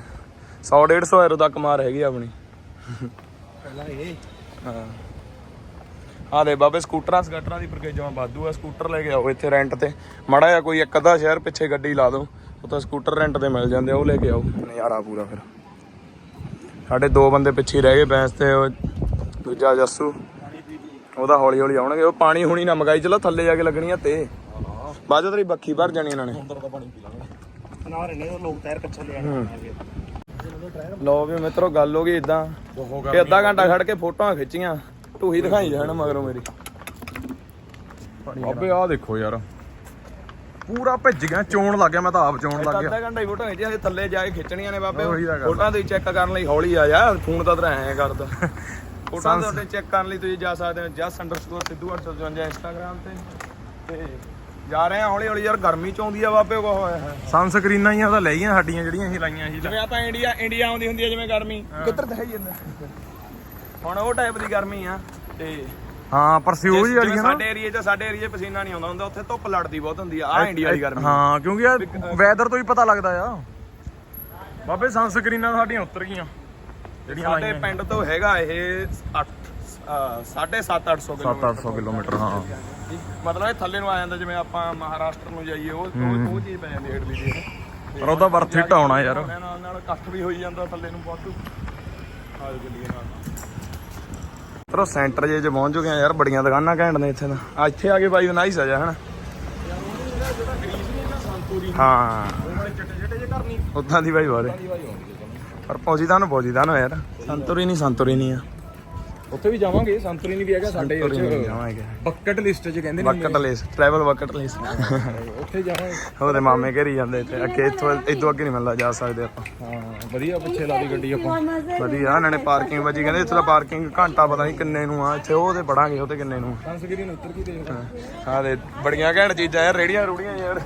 100 150 ਐਰੋ ਤੱਕ ਮਾਰ ਹੈਗੀ ਆਪਣੀ। ਪਹਿਲਾਂ ਇਹ। ਹਾਂ। ਆ ਦੇ ਬਾਬੇ ਸਕੂਟਰਾਂ ਸਕਟਰਾਂ ਦੀ ਪ੍ਰਕੇਜਾਂ ਵਾਧੂ ਆ। ਸਕੂਟਰ ਲੈ ਕੇ ਆਓ ਇੱਥੇ ਰੈਂਟ ਤੇ। ਮਾੜਾ ਜਿਹਾ ਕੋਈ ਇੱਕ ਅੱਧਾ ਸ਼ਹਿਰ ਪਿੱਛੇ ਗੱਡੀ ਲਾ ਦਿਓ ਉਹ ਤਾਂ ਸਕੂਟਰ ਰੈਂਟ ਤੇ ਮਿਲ ਜਾਂਦੇ ਆ ਉਹ ਲੈ ਕੇ ਆਓ। ਨਜ਼ਾਰਾ ਪੂਰਾ ਫਿਰ। ਸਾਡੇ ਦੋ ਬੰਦੇ ਪਿੱਛੇ ਰਹਿ ਗਏ ਬੈਂਸ ਤੇ ਦੂਜਾ ਜੱਸੂ। ਉਹਦਾ ਹੌਲੀ ਹੌਲੀ ਆਉਣਗੇ। ਉਹ ਪਾਣੀ ਹੁਣੀ ਨਾ ਮਗਾਈ ਚਲੋ ਥੱਲੇ ਜਾ ਕੇ ਲੱਗਣੀਆਂ ਤੇ। ਬਾਅਦ ਤੇਰੀ ਬੱਖੀ ਭਰ ਜਾਣੀ ਇਹਨਾਂ ਨੇ। ਅੰਦਰ ਦਾ ਪਾਣੀ ਪੀ ਲਾਂਗੇ। ਨਾ ਰਹੇ ਨੇ ਲੋਕ ਟਾਇਰ ਕੱਚਾ ਲਿਆ ਹੂੰ। ਲੋ ਵੀ ਮਿੱਤਰੋ ਗੱਲ ਹੋ ਗਈ ਇਦਾਂ ਕਿ ਅੱਧਾ ਘੰਟਾ ਖੜ ਕੇ ਫੋਟੋਆਂ ਖਿੱਚੀਆਂ। ਢੂਹੀ ਦਿਖਾਈ ਜਾਣ ਮਗਰੋਂ ਮੇਰੀ। ਅਬੇ ਆ ਦੇਖੋ ਯਾਰ। ਪੂਰਾ ਭਿੱਜ ਗਿਆ ਚੋਣ ਲੱਗ ਗਿਆ ਮੈਂ ਤਾਂ ਆਪ ਚੋਣ ਲੱਗ ਗਿਆ। ਅੱਧਾ ਘੰਟਾ ਹੀ ਫੋਟੋ ਥੱਲੇ ਜਾ ਕੇ ਖਿੱਚਣੀਆਂ ਨੇ ਬਾਬੇ। ਤਾਂ। ਫੋਟੋਆਂ ਤੁਸੀਂ ਚੈੱਕ ਕਰਨ ਲਈ ਹੌਲੀ ਆ ਜਾ ਫੋਨ ਤਾਂ ਤੇਰਾ ਐਂ ਕਰਦਾ। [laughs] ਫੋਟੋਆਂ ਉੱਤੇ ਚੈੱਕ ਕਰਨ ਲਈ ਤੁਸੀਂ ਜਾ ਸਕਦੇ ਹੋ ਜਸ ਅੰਡਰਸਕੋਰ ਸਿੱਧੂ 855 ਇੰਸਟਾਗ੍ਰam ਤੇ। ਤੇ ਜਾ ਰਹੇ ਆ ਹੌਲੀ ਹੌਲੀ ਯਾਰ ਗਰਮੀ ਚ ਆਉਂਦੀ ਆ ਬਾਬੇ ਕੋ ਹੋਇਆ ਹੈ ਸਨ ਸਕਰੀਨਾਂ ਹੀ ਆ ਤਾਂ ਲਈਆਂ ਸਾਡੀਆਂ ਜਿਹੜੀਆਂ ਅਸੀਂ ਲਾਈਆਂ ਸੀ। ਜਿਵੇਂ ਆਪਾਂ ਇੰਡੀਆ ਇੰਡੀਆ ਆਉਂਦੀ ਹੁੰਦੀ ਹੈ ਜਿਵੇਂ ਗਰਮੀ। ਕਿੱਧਰ ਦਿਖਾਈ ਜਾਂਦਾ? ਹੁਣ ਉਹ ਟਾਈਪ ਦੀ ਗਰਮੀ ਆ ਤੇ ਹਾਂ ਪਰਸਿਊਜ ਜਿਵੇਂ ਵਾਲੀ ਹੈ ਨਾ। ਸਾਡੇ ਏਰੀਏ 'ਚ ਸਾਡੇ ਏਰੀਏ 'ਚ ਪਸੀਨਾ ਨਹੀਂ ਆਉਂਦਾ ਹੁੰਦਾ ਉੱਥੇ ਧੁੱਪ ਲੜਦੀ ਬਹੁਤ ਹੁੰਦੀ ਆ ਆ ਇੰਡੀਆ ਵਾਲੀ ਗਰਮੀ। ਹਾਂ ਕਿਉਂਕਿ ਯਾਰ ਵੈਦਰ ਤੋਂ ਹੀ ਪਤਾ ਲੱਗਦਾ ਆ। ਬਾਬੇ ਸਨ ਸਕਰੀਨਾਂ ਸਾਡੀਆਂ ਉਤਰ ਗਈਆਂ। ਜਿਹੜੀਆਂ ਸਾਡੇ ਪਿੰਡ ਤੋਂ ਹੈਗਾ ਇਹ 8 7.5 800 ਕਿਲੋਮੀਟਰ 7-800 ਕਿਲੋਮੀਟਰ ਹਾਂ। ਮਤਲਬ ਇਹ ਥੱਲੇ ਨੂੰ ਆ ਜਾਂਦਾ ਜਿਵੇਂ ਆਪਾਂ ਮਹਾਰਾਸ਼ਟਰ ਨੂੰ ਜਾਈਏ ਉਹ ਉਹ ਉਹ ਚੀਜ਼ ਪੈ ਜਾਂਦੀ ਜੀ ਇਹ। ਪਰ ਉਹਦਾ ਵਰਥ ਇਟ ਆਉਣਾ ਯਾਰ। ਨਾਲ ਕੱਖ ਵੀ ਹੋਈ ਜਾਂਦਾ ਥੱਲੇ ਨੂੰ ਬਹੁਤ ਆ ਚੱਲੀਏ ਨਾਲ। ਤਰੋ ਸੈਂਟਰ ਜੇ ਚ ਪਹੁੰਚ ਚੁੱਕੇ ਆ ਯਾਰ ਬੜੀਆਂ ਦੁਕਾਨਾਂ ਘੈਂਟ ਨੇ ਇੱਥੇ ਤਾਂ। ਆ ਇੱਥੇ ਆ ਕੇ ਬਾਈ ਨਾਈਸ ਆ ਜਾ ਹਨਾ। ਹਾਂ। ਜੇ ਉਦਾਂ ਦੀ ਬਾਈ ਬਾਰੇ ਪਰ ਪੌਜੀਦਾ ਨੂੰ ਪੌਜੀਦਾ ਨੂੰ ਯਾਰ। ਸੰਤੁਰੀ ਨਹੀਂ ਸੰਤੁਰੀ ਨਹੀਂ ਆ। ਉੱਥੇ ਵੀ ਜਾਵਾਂਗੇ ਸੰਤਰੀ ਵੀ ਹੈਗਾ ਸਾਡੇ ਸੰਤੁਰੀ ਜਾਵਾਂਗੇ। ਬੱਕਟ ਲਿਸਟ 'ਚ ਕਹਿੰਦੇ ਬਕਟ ਲੇਸ ਟਰੈਵਲ ਬਕਟ ਲੇਸ ਉੱਥੇ ਜਾਵਾਂਗੇ। ਉਹਦੇ ਮਾਮੇ ਘਰੀ ਜਾਂਦੇ ਇੱਥੇ। ਅੱਗੇ ਇੱਥੋਂ ਇਦੋਂ ਅੱਗੇ ਨਹੀਂ ਮਿਲਦਾ ਜਾ ਸਕਦੇ ਆਪਾਂ। ਹਾਂ ਵਧੀਆ ਪਿੱਛੇ ਲਾ ਦੀ ਗੱਡੀ ਆਪਾਂ। ਵਧੀਆ ਇਹਨਾਂ ਨੇ ਪਾਰਕਿੰਗ ਵੱਜੀ ਕਹਿੰਦੇ ਇੱਥੇ ਤਾਂ ਪਾਰਕਿੰਗ ਘੰਟਾ ਪਤਾ ਨਹੀਂ ਕਿੰਨੇ ਨੂੰ ਆ ਇੱਥੇ ਉਹ ਤੇ ਪੜਾਂਗੇ ਉਹ ਤੇ ਕਿੰਨੇ ਨੂੰ ਸਨ ਸਕਰੀਨ ਉੱਤਰ ਕੀ ਦੇਖ ਹਾਂ। ਦੇ ਬੜੀਆਂ ਘੈਂਟ ਚੀਜ਼ਾਂ ਯਾਰ ਰੇੜੀਆਂ ਰੂੜੀਆਂ ਯਾਰ।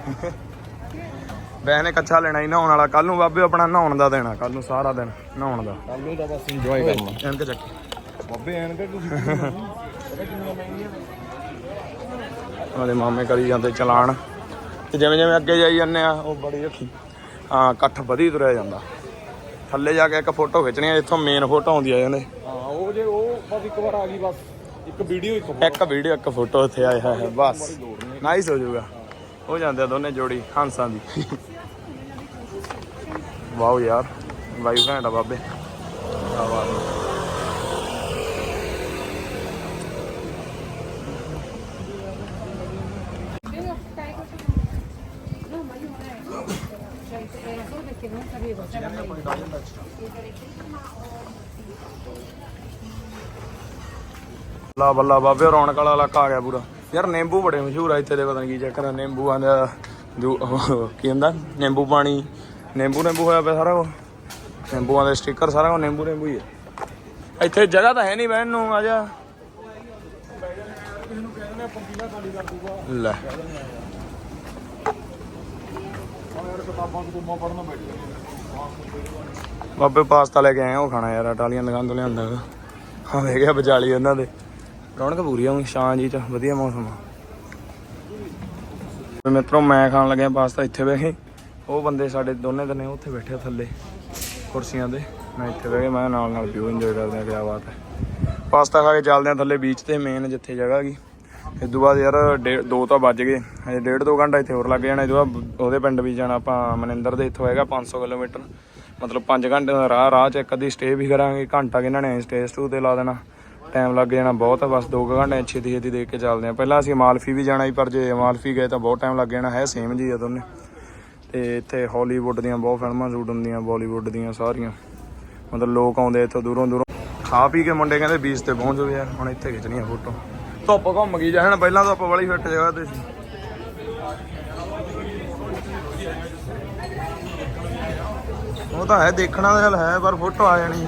ਬੈਨ ਨੇ ਕੱਛਾ ਲੈਣਾ ਹੀ ਨਹਾਉਣ ਵਾਲਾ। ਕੱਲ ਨੂੰ ਬਾਬੇ ਆਪਣਾ ਨਹਾਉਣ ਦਾ ਦੇਣਾ ਕੱਲ ਨੂੰ ਸਾਰਾ ਦਿਨ ਨਹਾਉਣ ਦਾ। ਕੱਲ ਨੂੰ ਤਾਂ ਬਸ ਇੰਜੋਏ ਕਰਨਾ। ਐਨਕ ਚੱਕ। ਬੱਬੇ ਐਨ ਕਿ ਤੁਸੀਂ ਉਹਦੇ ਮਾਮੇ ਕਰੀ ਜਾਂਦੇ ਚਲਾਨ। ਤੇ ਜਿਵੇਂ ਜਿਵੇਂ ਅੱਗੇ ਜਾਈ ਜਾਂਦੇ ਆ ਉਹ ਬੜੀ ਰੱਖੀ ਹਾਂ ਇਕੱਠ ਵਧੀ ਤੁਰਿਆ ਜਾਂਦਾ। ਥੱਲੇ ਜਾ ਕੇ ਇੱਕ ਫੋਟੋ ਖਿੱਚਣੀ ਆ ਇੱਥੋਂ ਮੇਨ ਫੋਟੋ ਆਉਂਦੀ ਆ ਜਾਂਦੇ। ਹਾਂ ਉਹ ਜੇ ਉਹ ਬਸ ਇੱਕ ਵਾਰ ਆ ਗਈ ਬਸ। ਇੱਕ ਵੀਡੀਓ ਇੱਕ ਇੱਕ ਵੀਡੀਓ ਇੱਕ ਫੋਟੋ ਇੱਥੇ ਆਇਆ ਹੈ ਬਸ। ਨਾਈਸ ਹੋ ਜਾਊਗਾ। ਹੋ ਜਾਂਦੇ ਆ ਦੋਨੇ ਜੋੜੀ ਹੰਸਾਂ ਦੀ। ਵਾਓ ਯਾਰ ਵਾਈਬ ਘੈਂਟ ਆ ਬਾਬੇ। ਆ ਲਾ ਬੱਲਾ ਬਾਬੇ, ਰੌਣਕ ਵਾਲਾ ਇਲਾਕਾ ਆ ਗਿਆ ਪੂਰਾ। ਯਾਰ ਨਿੰਬੂ ਬੜੇ ਮਸ਼ਹੂਰ ਆ ਇੱਥੇ ਦੇ, ਪਤਾ ਨਹੀਂ ਕੀ ਚੱਕਰ ਆ ਨਿੰਬੂਆਂ ਦਾ, ਕੀ ਹੁੰਦਾ? ਨਿੰਬੂ ਪਾਣੀ, ਨਿੰਬੂ ਨਿੰਬੂ ਹੋਇਆ ਪਿਆ ਸਾਰਾ ਕੁਛ। ਨਿੰਬੂਆਂ ਦੇ ਸਟicker ਸਾਰਾ ਕੁਛ ਨਿੰਬੂ ਨਿੰਬੂ ਹੀ ਹੈ ਇੱਥੇ ਜਗ੍ਹਾ ਤਾਂ ਹੈ ਨਹੀਂ ਬਹਿਣ ਨੂੰ, ਆ ਜਾ। ਲੈ। ਬਾਬੇ ਪਾਸਤਾ ਲੈ ਕੇ ਆਏ ਉਹ ਖਾਣਾ ਯਾਰ ਟਾਲੀਆਂ ਦੁਕਾਨ ਤੋਂ ਲਿਆਂਦਾ ਹਾਂ ਵੇਖ ਗਿਆ ਵਿਚਾਲੀ ਉਹਨਾਂ ਦੇ। ਰੌਣਕ ਪੂਰੀ ਆ ਸ਼ਾਂ ਜੀ ਚ, ਵਧੀਆ ਮੌਸਮ ਆ। ਤੇ ਮਿੱਤਰੋ, ਮੈਂ ਖਾਣ ਲੱਗਿਆ ਪਾਸਤਾ ਇੱਥੇ ਬਹਿ ਕੇ। ਉਹ ਬੰਦੇ ਸਾਡੇ ਦੋਨੇ ਦਿਨੇ ਉੱਥੇ ਬੈਠੇ ਥੱਲੇ, ਕੁਰਸੀਆਂ ਤੇ। ਮੈਂ ਇੱਥੇ ਬਹਿ ਕੇ, ਮੈਂ ਨਾਲ ਨਾਲ ਵਿਊ ਇੰਜੋਏ ਕਰਦੇ ਆ, ਕਿਆ ਬਾਤ ਹੈ ਪਾਸਤਾ ਖਾ ਕੇ ਚੱਲਦੇ ਆ ਥੱਲੇ ਬੀਚ ਤੇ ਮੇਨ ਜਿੱਥੇ ਜਗ੍ਹਾ ਹੈਗੀ ਇਸ ਤੋਂ ਬਾਅਦ ਯਾਰ ਡੇ- ਦੋ ਤਾਂ ਵੱਜ ਗਏ। ਹਜੇ ਡੇਢ ਦੋ ਘੰਟਾ ਇੱਥੇ ਹੋਰ ਲੱਗ ਜਾਣਾ। ਇਹ ਤੋਂ ਬਾਅਦ ਉਹਦੇ ਪਿੰਡ ਵੀ ਜਾਣਾ ਆਪਾਂ, ਮਨਿੰਦਰ ਦੇ ਇੱਥੋਂ ਹੈਗਾ 500 ਕਿਲੋਮੀਟਰ। ਮਤਲਬ 5 ਘੰਟੇ ਦਾ ਰਾਹ ਰਾਹ ਚ ਇੱਕ ਅੱਧੀ ਸਟੇ ਵੀ ਕਰਾਂਗੇ। ਘੰਟਾ ਕਿ ਇਹਨਾਂ ਨੇ ਸਟੇ ਸਟੂ ਤੇ ਲਾ ਦੇਣਾ। ਟਾਈਮ ਲੱਗ ਜਾਣਾ ਬਹੁਤ ਆ, ਬਸ 2 ਘੰਟੇ ਛੇਤੀ ਛੇਤੀ ਦੇਖ ਕੇ ਚੱਲਦੇ ਆ। ਪਹਿਲਾਂ ਅਸੀਂ ਮਾਲਫੀ ਵੀ ਜਾਣਾ ਸੀ, ਪਰ ਜੇ ਮਾਲਫੀ ਗਏ ਤਾਂ ਬਹੁਤ ਟਾਈਮ ਲੱਗ ਜਾਣਾ। ਹੈ ਸੇਮ ਜੀ ਆ ਦੋਨੇ। ਤੇ ਇੱਥੇ ਹਾਲੀਵੁੱਡ ਦੀਆਂ ਬਹੁਤ ਫਿਲਮਾਂ ਸ਼ੂਟ ਹੁੰਦੀਆਂ ਬਾਲੀਵੁੱਡ ਦੀਆਂ ਸਾਰੀਆਂ। ਮਤਲਬ ਲੋਕ ਆਉਂਦੇ ਇੱਥੋਂ ਦੂਰੋਂ ਦੂਰੋਂ। ਖਾ ਪੀ ਕੇ ਮੁੰਡੇ ਕਹਿੰਦੇ ਬੀਚ ਤੇ ਪਹੁੰਚ ਗਏ ਯਾਰ, ਹੁਣ ਇੱਥੇ ਖਿੱਚਣੀਆਂ ਫੋਟੋ ਧੁੱਪ ਘੁੰਮ ਗਈ ਜਾਣ ਪਹਿਲਾਂ ਧੁੱਪ ਵਾਲੀ ਫਿੱਟ ਜਗ੍ਹਾ ਤੇ ਸੀ। ਉਹ ਤਾਂ ਹੈ, ਦੇਖਣਾ ਤਾਂ ਹੈ, ਪਰ ਫੋਟੋ ਆ ਜਾਣੀ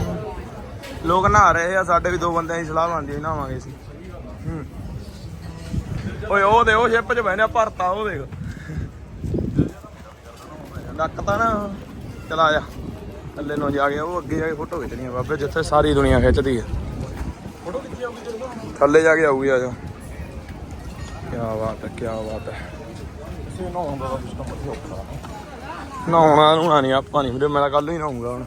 ਲੋਕ ਨਹਾ ਰਹੇ ਆ, ਸਾਡੇ ਵੀ ਦੋ ਬੰਦਿਆਂ ਦੀ ਸਲਾਹ ਬਣਦੀ ਸੀ ਨਹਾਵਾਂਗੇ ਸੀ ਓਏ, ਉਹ ਦੇ ਉਹ ਸ਼ਿਪ 'ਚ ਬਹਿਨੇ ਭਰਤਾ, ਉਹ ਦੇਖ। ਨੱਕ ਤਾਂ ਨਾ, ਚਲਾ ਜਾ। ਥੱਲੇ ਨੂੰ ਜਾ ਕੇ, ਉਹ ਅੱਗੇ ਜਾ ਕੇ ਫੋਟੋ ਖਿੱਚਣੀ ਆ, ਬਾਬੇ, ਜਿੱਥੇ ਸਾਰੀ ਦੁਨੀਆ ਖਿੱਚਦੀ ਥੱਲੇ ਜਾ ਕੇ ਆਊਗੀ ਆ ਜਾ। ਕੀ ਬਾਤ ਹੈ ਕੀ ਬਾਤ ਹੈ। ਨਹਾਉਣਾ ਨਹਾਉਣਾ ਨਹੀਂ ਆਪਾਂ ਨਹੀਂ ਵੀਰੇ ਮੈਂ ਕੱਲ ਹੀ ਨਹਾਉਂਗਾ ਹੁਣ।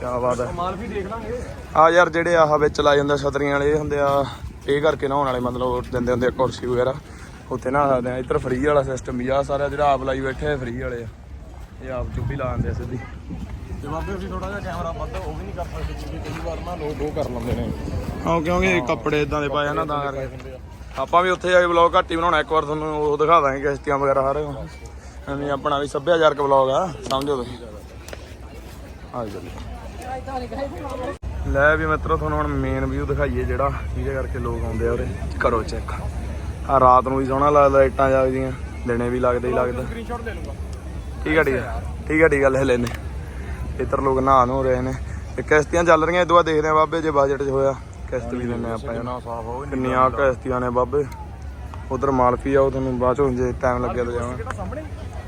ਕੀ ਬਾਤ ਹੈ। ਮਾਲ ਵੀ ਦੇਖ ਲਾਂਗੇ। ਆ ਯਾਰ ਜਿਹੜੇ ਆਹ ਵਿੱਚ ਲਾ ਜਾਂਦੇ ਛਤਰੀਆਂ ਵਾਲੇ ਇਹ ਹੁੰਦੇ ਆ ਇਹ ਕਰਕੇ ਨਹਾਉਣ ਵਾਲੇ ਮਤਲਬ ਦਿੰਦੇ ਹੁੰਦੇ ਆ ਕੁਰਸੀ ਵਗੈਰਾ। ਉੱਥੇ ਨਹਾ ਸਕਦੇ ਆ ਇੱਧਰ ਫ੍ਰੀ ਵਾਲਾ ਸਿਸਟਮ ਵੀ ਆ ਸਾਰਾ ਜਿਹੜਾ ਆਪ ਲਾਈ ਬੈਠੇ ਫ੍ਰੀ ਵਾਲੇ ਆ। ਇਹ ਆਪ ਚੁੱਪੀ ਲਾ ਦਿੰਦੇ ਸਿੱਧੀ। ਤੇ ਬਾਬੇ ਅਸੀਂ ਥੋੜਾ ਜਿਹਾ ਕੈਮਰਾ ਵੱਧ ਉਹ ਵੀ ਨਹੀਂ ਕਰ ਸਕਦੇ ਕਿਉਂਕਿ ਕਈ ਵਾਰ ਨਾ ਲੋਕ ਉਹ ਕਰ ਲੈਂਦੇ ਨੇ। ਹਾਂ ਕਿਉਂਕਿ ਕੱਪੜੇ ਇਦਾਂ ਦੇ ਪਾਏ ਆ ਨਾ ਤਾਂ ਕਰਕੇ। ਆਪਾਂ ਵੀ ਉੱਥੇ ਜਾ ਕੇ ਵਲੌਗ ਘੱਟ ਹੀ ਬਣਾਉਣਾ ਇੱਕ ਵਾਰ ਤੁਹਾਨੂੰ ਉਹ ਦਿਖਾ ਦਾਂਗੇ ਕਿਸ਼ਤੀਆਂ ਵਗੈਰਾ ਸਾਰੇ ਐਵੇਂ ਆਪਣਾ ਵੀ ਸੱਭਿਆਚਾਰਕ ਵਲੌਗ ਆ ਸਮਝੋ ਤੁਸੀਂ। ਆ ਚੱਲੀ ਲੈ ਵੀ ਮਿੱਤਰੋ ਤੁਹਾਨੂੰ ਹੁਣ ਮੇਨ ਵਿਊ ਦਿਖਾਈਏ ਜਿਹੜਾ ਜਿਹਦੇ ਕਰਕੇ ਲੋਕ ਆਉਂਦੇ ਆ ਉਰੇ। ਕਰੋ ਚੈੱਕ ਆ ਰਾਤ ਨੂੰ ਵੀ ਸੋਹਣਾ ਲੱਗਦਾ ਲਾਈਟਾਂ ਜਗਦੀਆਂ ਦਿਨੇ ਵੀ ਲੱਗਦਾ ਹੀ ਲੱਗਦਾ। ਸਕਰੀਨਸ਼ਾਟ ਲੈ ਲੂੰਗਾ ਠੀਕ ਆ ਠੀਕ ਆ ਠੀਕ ਆ ਠੀਕ ਆ ਲੈ ਲੈਨੇ ਇੱਧਰ ਲੋਕ ਨਹਾ ਨੂੰ ਰਹੇ ਨੇ ਤੇ ਕਿਸ਼ਤੀਆਂ ਚੱਲ ਰਹੀਆਂ ਇਦੋਂ ਬਾਅਦ ਦੇਖਦੇ ਆ ਬਾਬੇ ਜੇ ਬਜਟ 'ਚ ਹੋਇਆ। ਕਿਸ਼ਤ ਵੀ ਦਿੰਨੇ ਆਪਾਂ ਕਿੰਨਾ ਸਾਫ਼ ਹੋ ਕਿੰਨੀਆਂ ਕਿਸ਼ਤੀਆਂ ਨੇ ਬਾਬੇ। ਉਧਰ ਮਾਲਪੀ ਆ, ਉਹ ਤੁਹਾਨੂੰ ਬਾਅਦ ਚੋਂ ਜੇ ਟਾਈਮ ਲੱਗਿਆ ਤਾਂ ਜਾਵਾਂ।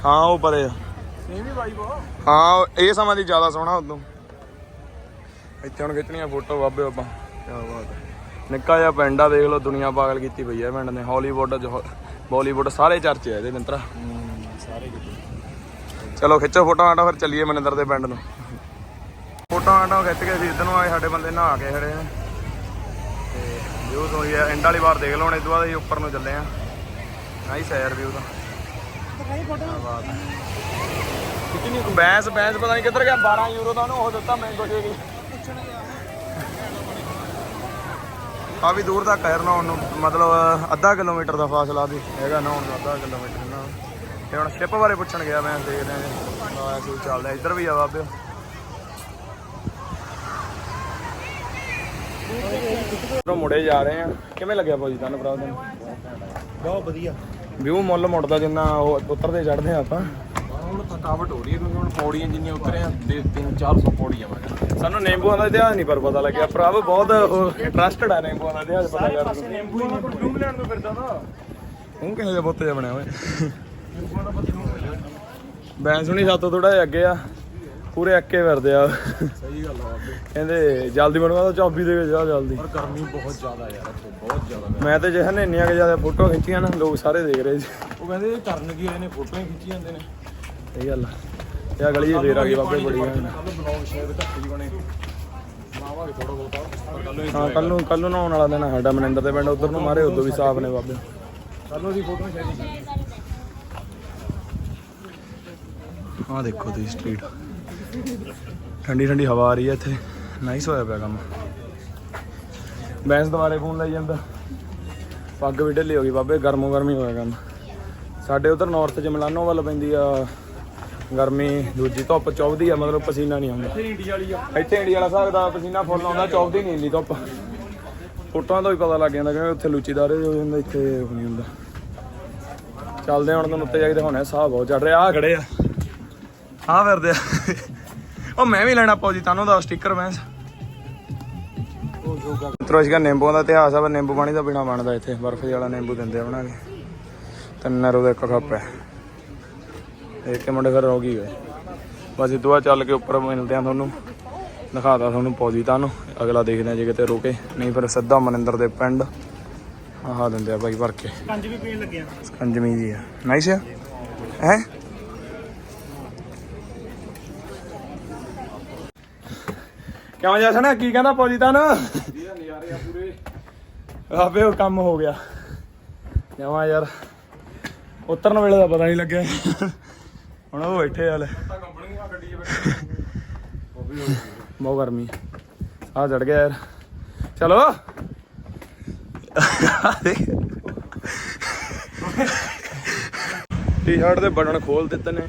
ਹਾਂ, ਉਹ ਪਰੇ ਆ। ਸੇਮ ਹੀ ਵਾਈਬ ਆ ਹਾਂ ਇਹ ਸਮਾਂ ਦੀ ਜ਼ਿਆਦਾ ਸੋਹਣਾ ਉਦੋਂ। ਇੱਥੇ ਹੁਣ ਖਿੱਚਣੀਆਂ ਫੋਟੋ ਬਾਬੇ ਆਪਾਂ। ਕੀ ਬਾਤ ਹੈ ਨਿੱਕਾ ਜਿਹਾ ਪਿੰਡ ਆ, ਦੇਖ ਲਓ, ਦੁਨੀਆ ਪਾਗਲ ਕੀਤੀ ਪਈ ਹੈ ਪਿੰਡ ਨੇ। ਹਾਲੀਵੁੱਡ ਚ ਬਾਲੀਵੁੱਡ ਸਾਰੇ ਚਰਚੇ ਆ ਇਹਦੇ ਮਿੰਤਰਾ। ਚਲੋ, ਖਿੱਚੋ ਫੋਟੋ ਆਟੋ ਫਿਰ ਚੱਲੀਏ ਮਨਿੰਦਰ ਦੇ ਪਿੰਡ ਨੂੰ। ਫੋਟੋ ਆਟੋ ਖਿੱਚ ਕੇ ਅਸੀਂ ਇੱਧਰ ਨੂੰ ਆਏ, ਸਾਡੇ ਬੰਦੇ ਨਹਾ ਕੇ ਖੜੇ ਨੇ ਤੇ ਵਿਊ ਤੋਂ ਇਹ ਐਂਡ ਵਾਲੀ ਵਾਰ ਦੇਖ ਲਓ ਹੁਣ ਇਸ ਬਾਅਦ ਅਸੀਂ ਉੱਪਰ ਨੂੰ ਚੱਲੇ ਆ। ਨਾਈਸ ਹੈ ਵਿਊ ਦਾ ਕਿੰਨੀ ਬੈਂਸ ਬੈਂਸ ਪਤਾ ਨਹੀਂ ਕਿੱਧਰ ਗਿਆ 12 ਯੂਰੋ ਦਾ ਉਹਨੂੰ ਉਹ ਦਿੱਤਾ ਮੈਂਗੋ ਸ਼ੇਕ ਕਾਫੀ ਦੂਰ ਤੱਕ ਹੈ ਨਹਾਉਣ ਨੂੰ, ਮਤਲਬ ਅੱਧਾ ਕਿਲੋਮੀਟਰ ਦਾ ਫਾਸਲਾ ਵੀ ਹੈਗਾ ਨਹਾਉਣ ਦਾ ਅੱਧਾ ਕਿਲੋਮੀਟਰ ਨਾ। ਤੇ ਹੁਣ ਸ਼ਿਪ ਬਾਰੇ ਪੁੱਛਣ ਗਿਆ ਮੈਂ ਦੇਖਦੇ ਆਂ ਜੀ ਆਇਆ ਸੀ ਚੱਲਦਾ ਇੱਧਰ ਵੀ ਆ ਬਾਬੇ। ਉਹ ਮੁੜੇ ਜਾ ਰਹੇ ਆ। ਕਿਵੇਂ ਲੱਗਿਆ ਭਾਜੀ ਤੁਹਾਨੂੰ ਭਰਾ ਤੁਹਾਨੂੰ? ਬਹੁਤ ਵਧੀਆ। ਵਿਊ ਮੁੱਲ ਮੁੜਦਾ ਜਿੰਨਾ ਉਹ ਉੱਤਰਦੇ ਚੜਦੇ ਆ ਆਪਾਂ। ਹੁਣ ਥਕਾਵਟ ਹੋ ਰਹੀ ਹੈ ਕਿਉਂਕਿ ਹੁਣ ਪੌੜੀਆਂ ਜਿੰਨੀਆਂ ਉਤਰੇ ਆ ਦੇ 3-400 ਪੌੜੀਆਂ ਕਹਿੰਦਾ ਸਾਨੂੰ ਨਿੰਬੂਆਂ ਦਾ ਇਤਿਹਾਸ ਨਹੀਂ ਪਰ ਪਤਾ ਲੱਗਿਆ। ਪ੍ਰਭ ਬਹੁਤ ਇੰਟਰਸਟਡ ਆ ਨਿੰਬੂਆਂ ਦਾ ਇਤਿਹਾਸ ਪਤਾ ਕਰਨ ਨੂੰ ਨਿੰਬੂ ਹੀ ਕੋਈ ਡੂਬ ਲੈਣ ਨੂੰ ਫਿਰਦਾ ਨਾ ਉਹ ਕਿਹੋ ਜਿਹਾ ਬੁੱਤ ਜਿਹਾ ਬਣਿਆ ਹੋਇਆ ਬੈਂ ਸੁਣੀ ਸਾਤੋਂ ਥੋੜਾ ਜਿਹਾ ਅੱਗੇ ਆ। ਪੂਰੇ ਅੱਕੇ ਫਿਰਦੇ ਆ। ਸਹੀ ਗੱਲ ਆ ਕਹਿੰਦੇ ਜਲਦੀ ਬਣਵਾ ਤਾਂ ਚਾਬੀ ਦੇ ਕੇ ਜਾ ਜਲਦੀ। ਪਰ ਗਰਮੀ ਬਹੁਤ ਜ਼ਿਆਦਾ ਯਾਰ ਇੱਥੇ ਬਹੁਤ ਜ਼ਿਆਦਾ ਮੈਂ ਤੇ ਜਿਹਨੇ ਇੰਨੀਆਂ ਕਿ ਜ਼ਿਆਦਾ ਫੋਟੋ ਖਿੱਚੀਆਂ ਨਾ ਲੋਕ ਸਾਰੇ ਦੇਖ ਰਹੇ ਸੀ। ਉਹ ਕਹਿੰਦੇ ਇਹ ਕਰਨ ਕੀ ਆਏ ਨੇ ਫੋਟੋਆਂ ਹੀ ਖਿੱਚੀ ਜਾਂਦੇ ਨੇ। ਸਹੀ ਗੱਲ ਆ। ਇਹ ਗਲੀ ਚ ਫੇਰ ਆ ਗਈ ਬਾਬੇ ਬੜੀ ਕੱਲ ਬਲੌਗ ਸ਼ਾਇਦ ਘੱਟ ਹੀ ਬਣੇ। ਲਾਵਾਂਗੇ ਥੋੜਾ ਬਹੁਤਾ ਹਾਂ ਕੱਲ ਨੂੰ ਕੱਲ ਨੂੰ ਨਹਾਉਣ ਵਾਲਾ ਦਿਨ ਆ ਸਾਡਾ ਮਨਿੰਦਰ ਦੇ ਪਿੰਡ ਉਧਰ ਨੂੰ ਮਾਰੇ ਉਦੋਂ ਵੀ ਸਾਫ਼ ਨੇ ਬਾਬੇ। ਕੱਲ ਨੂੰ ਅਸੀਂ ਫੋਟੋਆਂ ਸ਼ਾਇਦ ਆਹ ਦੇਖੋ ਤੁਸੀਂ ਸਟਰੀਟ। ਠੰਡੀ ਠੰਡੀ ਹਵਾ ਆ ਰਹੀ ਹੈ ਇੱਥੇ। ਨਾਈਸ ਹੋਇਆ ਪਿਆ ਕੰਮ। ਬੈਂਸ ਦੁਬਾਰੇ ਫੋਨ ਲਈ ਜਾਂਦਾ। ਪੱਗ ਵੀ ਢਿੱਲੀ ਹੋ ਗਈ ਬਾਬੇ, ਗਰਮੋ ਗਰਮੀ ਹੋਇਆ ਕੰਮ। ਸਾਡੇ ਉਧਰ ਨਾਰਥ ਚ ਮਿਲਾਨੋ ਵੱਲ ਪੈਂਦੀ ਆ। ਗਰਮੀ ਦੂਜੀ ਧੁੱਪ ਚੌਵਦੀ ਆ, ਮਤਲਬ ਪਸੀਨਾ ਨਹੀਂ ਆਉਂਦਾ। ਇੰਡੀਆ ਵਾਲੀ ਆ ਇੱਥੇ ਇੰਡੀਆ ਵਾਲਾ ਹਿਸਾਬ ਦਾ ਪਸੀਨਾ ਫੁੱਲ ਆਉਂਦਾ ਚੌਵਦੀ ਨਹੀਂ ਇੰਨੀ ਧੁੱਪ। ਫੋਟੋਆਂ ਤੋਂ ਵੀ ਪਤਾ ਲੱਗ ਜਾਂਦਾ ਕਿ ਉੱਥੇ ਲੁੱਚੀਦਾਰੇ ਹੋ ਜਾਂਦਾ ਇੱਥੇ ਉਹ ਨਹੀਂ ਹੁੰਦਾ। ਚੱਲਦੇ ਹਾਂ ਹੁਣ ਤੁਹਾਨੂੰ ਉੱਤੇ ਜਾ ਕੇ ਦਿਖਾਉਣਾ ਸਾਹ ਬਹੁਤ ਚੜ ਰਿਹਾ ਆ ਖੜੇ ਆ। ਆ ਫਿਰਦੇ ਆ। ਉਹ ਮੈਂ ਵੀ ਲੈਣਾ ਪੌਜੀ ਤਾਨੂੰ ਦਾ ਸਟicker ਮੈਂ। ਤਰੋਸ਼ਕਾ ਨਿੰਬੂਆਂ ਦਾ ਇਤਿਹਾਸ ਆ ਪਰ ਨਿੰਬੂ ਪਾਣੀ ਦਾ ਬਿਨਾ ਬਣਦਾ ਇੱਥੇ। ਬਰਫ਼ ਵਾਲਾ ਨਿੰਬੂ ਦਿੰਦੇ ਆ ਬਣਾ ਕੇ। ਤਿੰਨ ਨਰੋ ਦਾ ਇੱਕ ਕੱਪ ਹੈ। ਇੱਕ ਕੇ ਮੁੰਡੇ ਫਿਰ ਰੋ ਗਈ ਗਏ ਬਸ ਇਹ ਦੁਆ ਚੱਲ ਕੇ ਉੱਪਰ ਮਿਲਦੇ ਆ ਤੁਹਾਨੂੰ। ਦਿਖਾਦਾ ਤੁਹਾਨੂੰ ਪੌਜੀ ਤੁਹਾਨੂੰ। ਅਗਲਾ ਦੇਖਦੇ ਆ ਜੇ ਕਿਤੇ ਰੁਕੇ। ਨਹੀਂ ਫਿਰ ਸਿੱਧਾ ਮਨਿੰਦਰ ਦੇ ਪਿੰਡ ਆਹ ਦਿੰਦੇ ਆ ਭਾਈ ਭਰ ਕੇ। ਵੀ ਪੀਣ ਲੱਗੇ ਆ ਸਕੰਜਮੀ ਜੀ ਆ। ਨਾਈਸ ਆ। ਹੈ? ਕਿਉਂ ਜਸਣਾ ਕੀ ਕਹਿੰਦਾ ਪੌਜੀ ਤਾਂ ਨਜ਼ਾਰੇ ਆ ਪੂਰੇ। ਆਪੇ ਉਹ ਕੰਮ ਹੋ ਗਿਆ। ਜਮਾ ਯਾਰ ਉਤਰਨ ਵੇਲੇ ਦਾ ਪਤਾ ਨਹੀਂ ਲੱਗਿਆ। ਹੁਣ ਉਹ ਬੈਠੇ ਹਾਲੇ। ਤਾਂ ਕੰਪਨੀ ਆ ਗੱਡੀ 'ਚ ਬੈਠੇ। ਬਹੁਤ ਗਰਮੀ ਆ। ਚੜ ਗਿਆ ਯਾਰ। ਚਲੋ। ਟੀ-ਸ਼ਰਟ ਦੇ ਬਟਨ ਖੋਲ ਦਿੱਤੇ ਨੇ।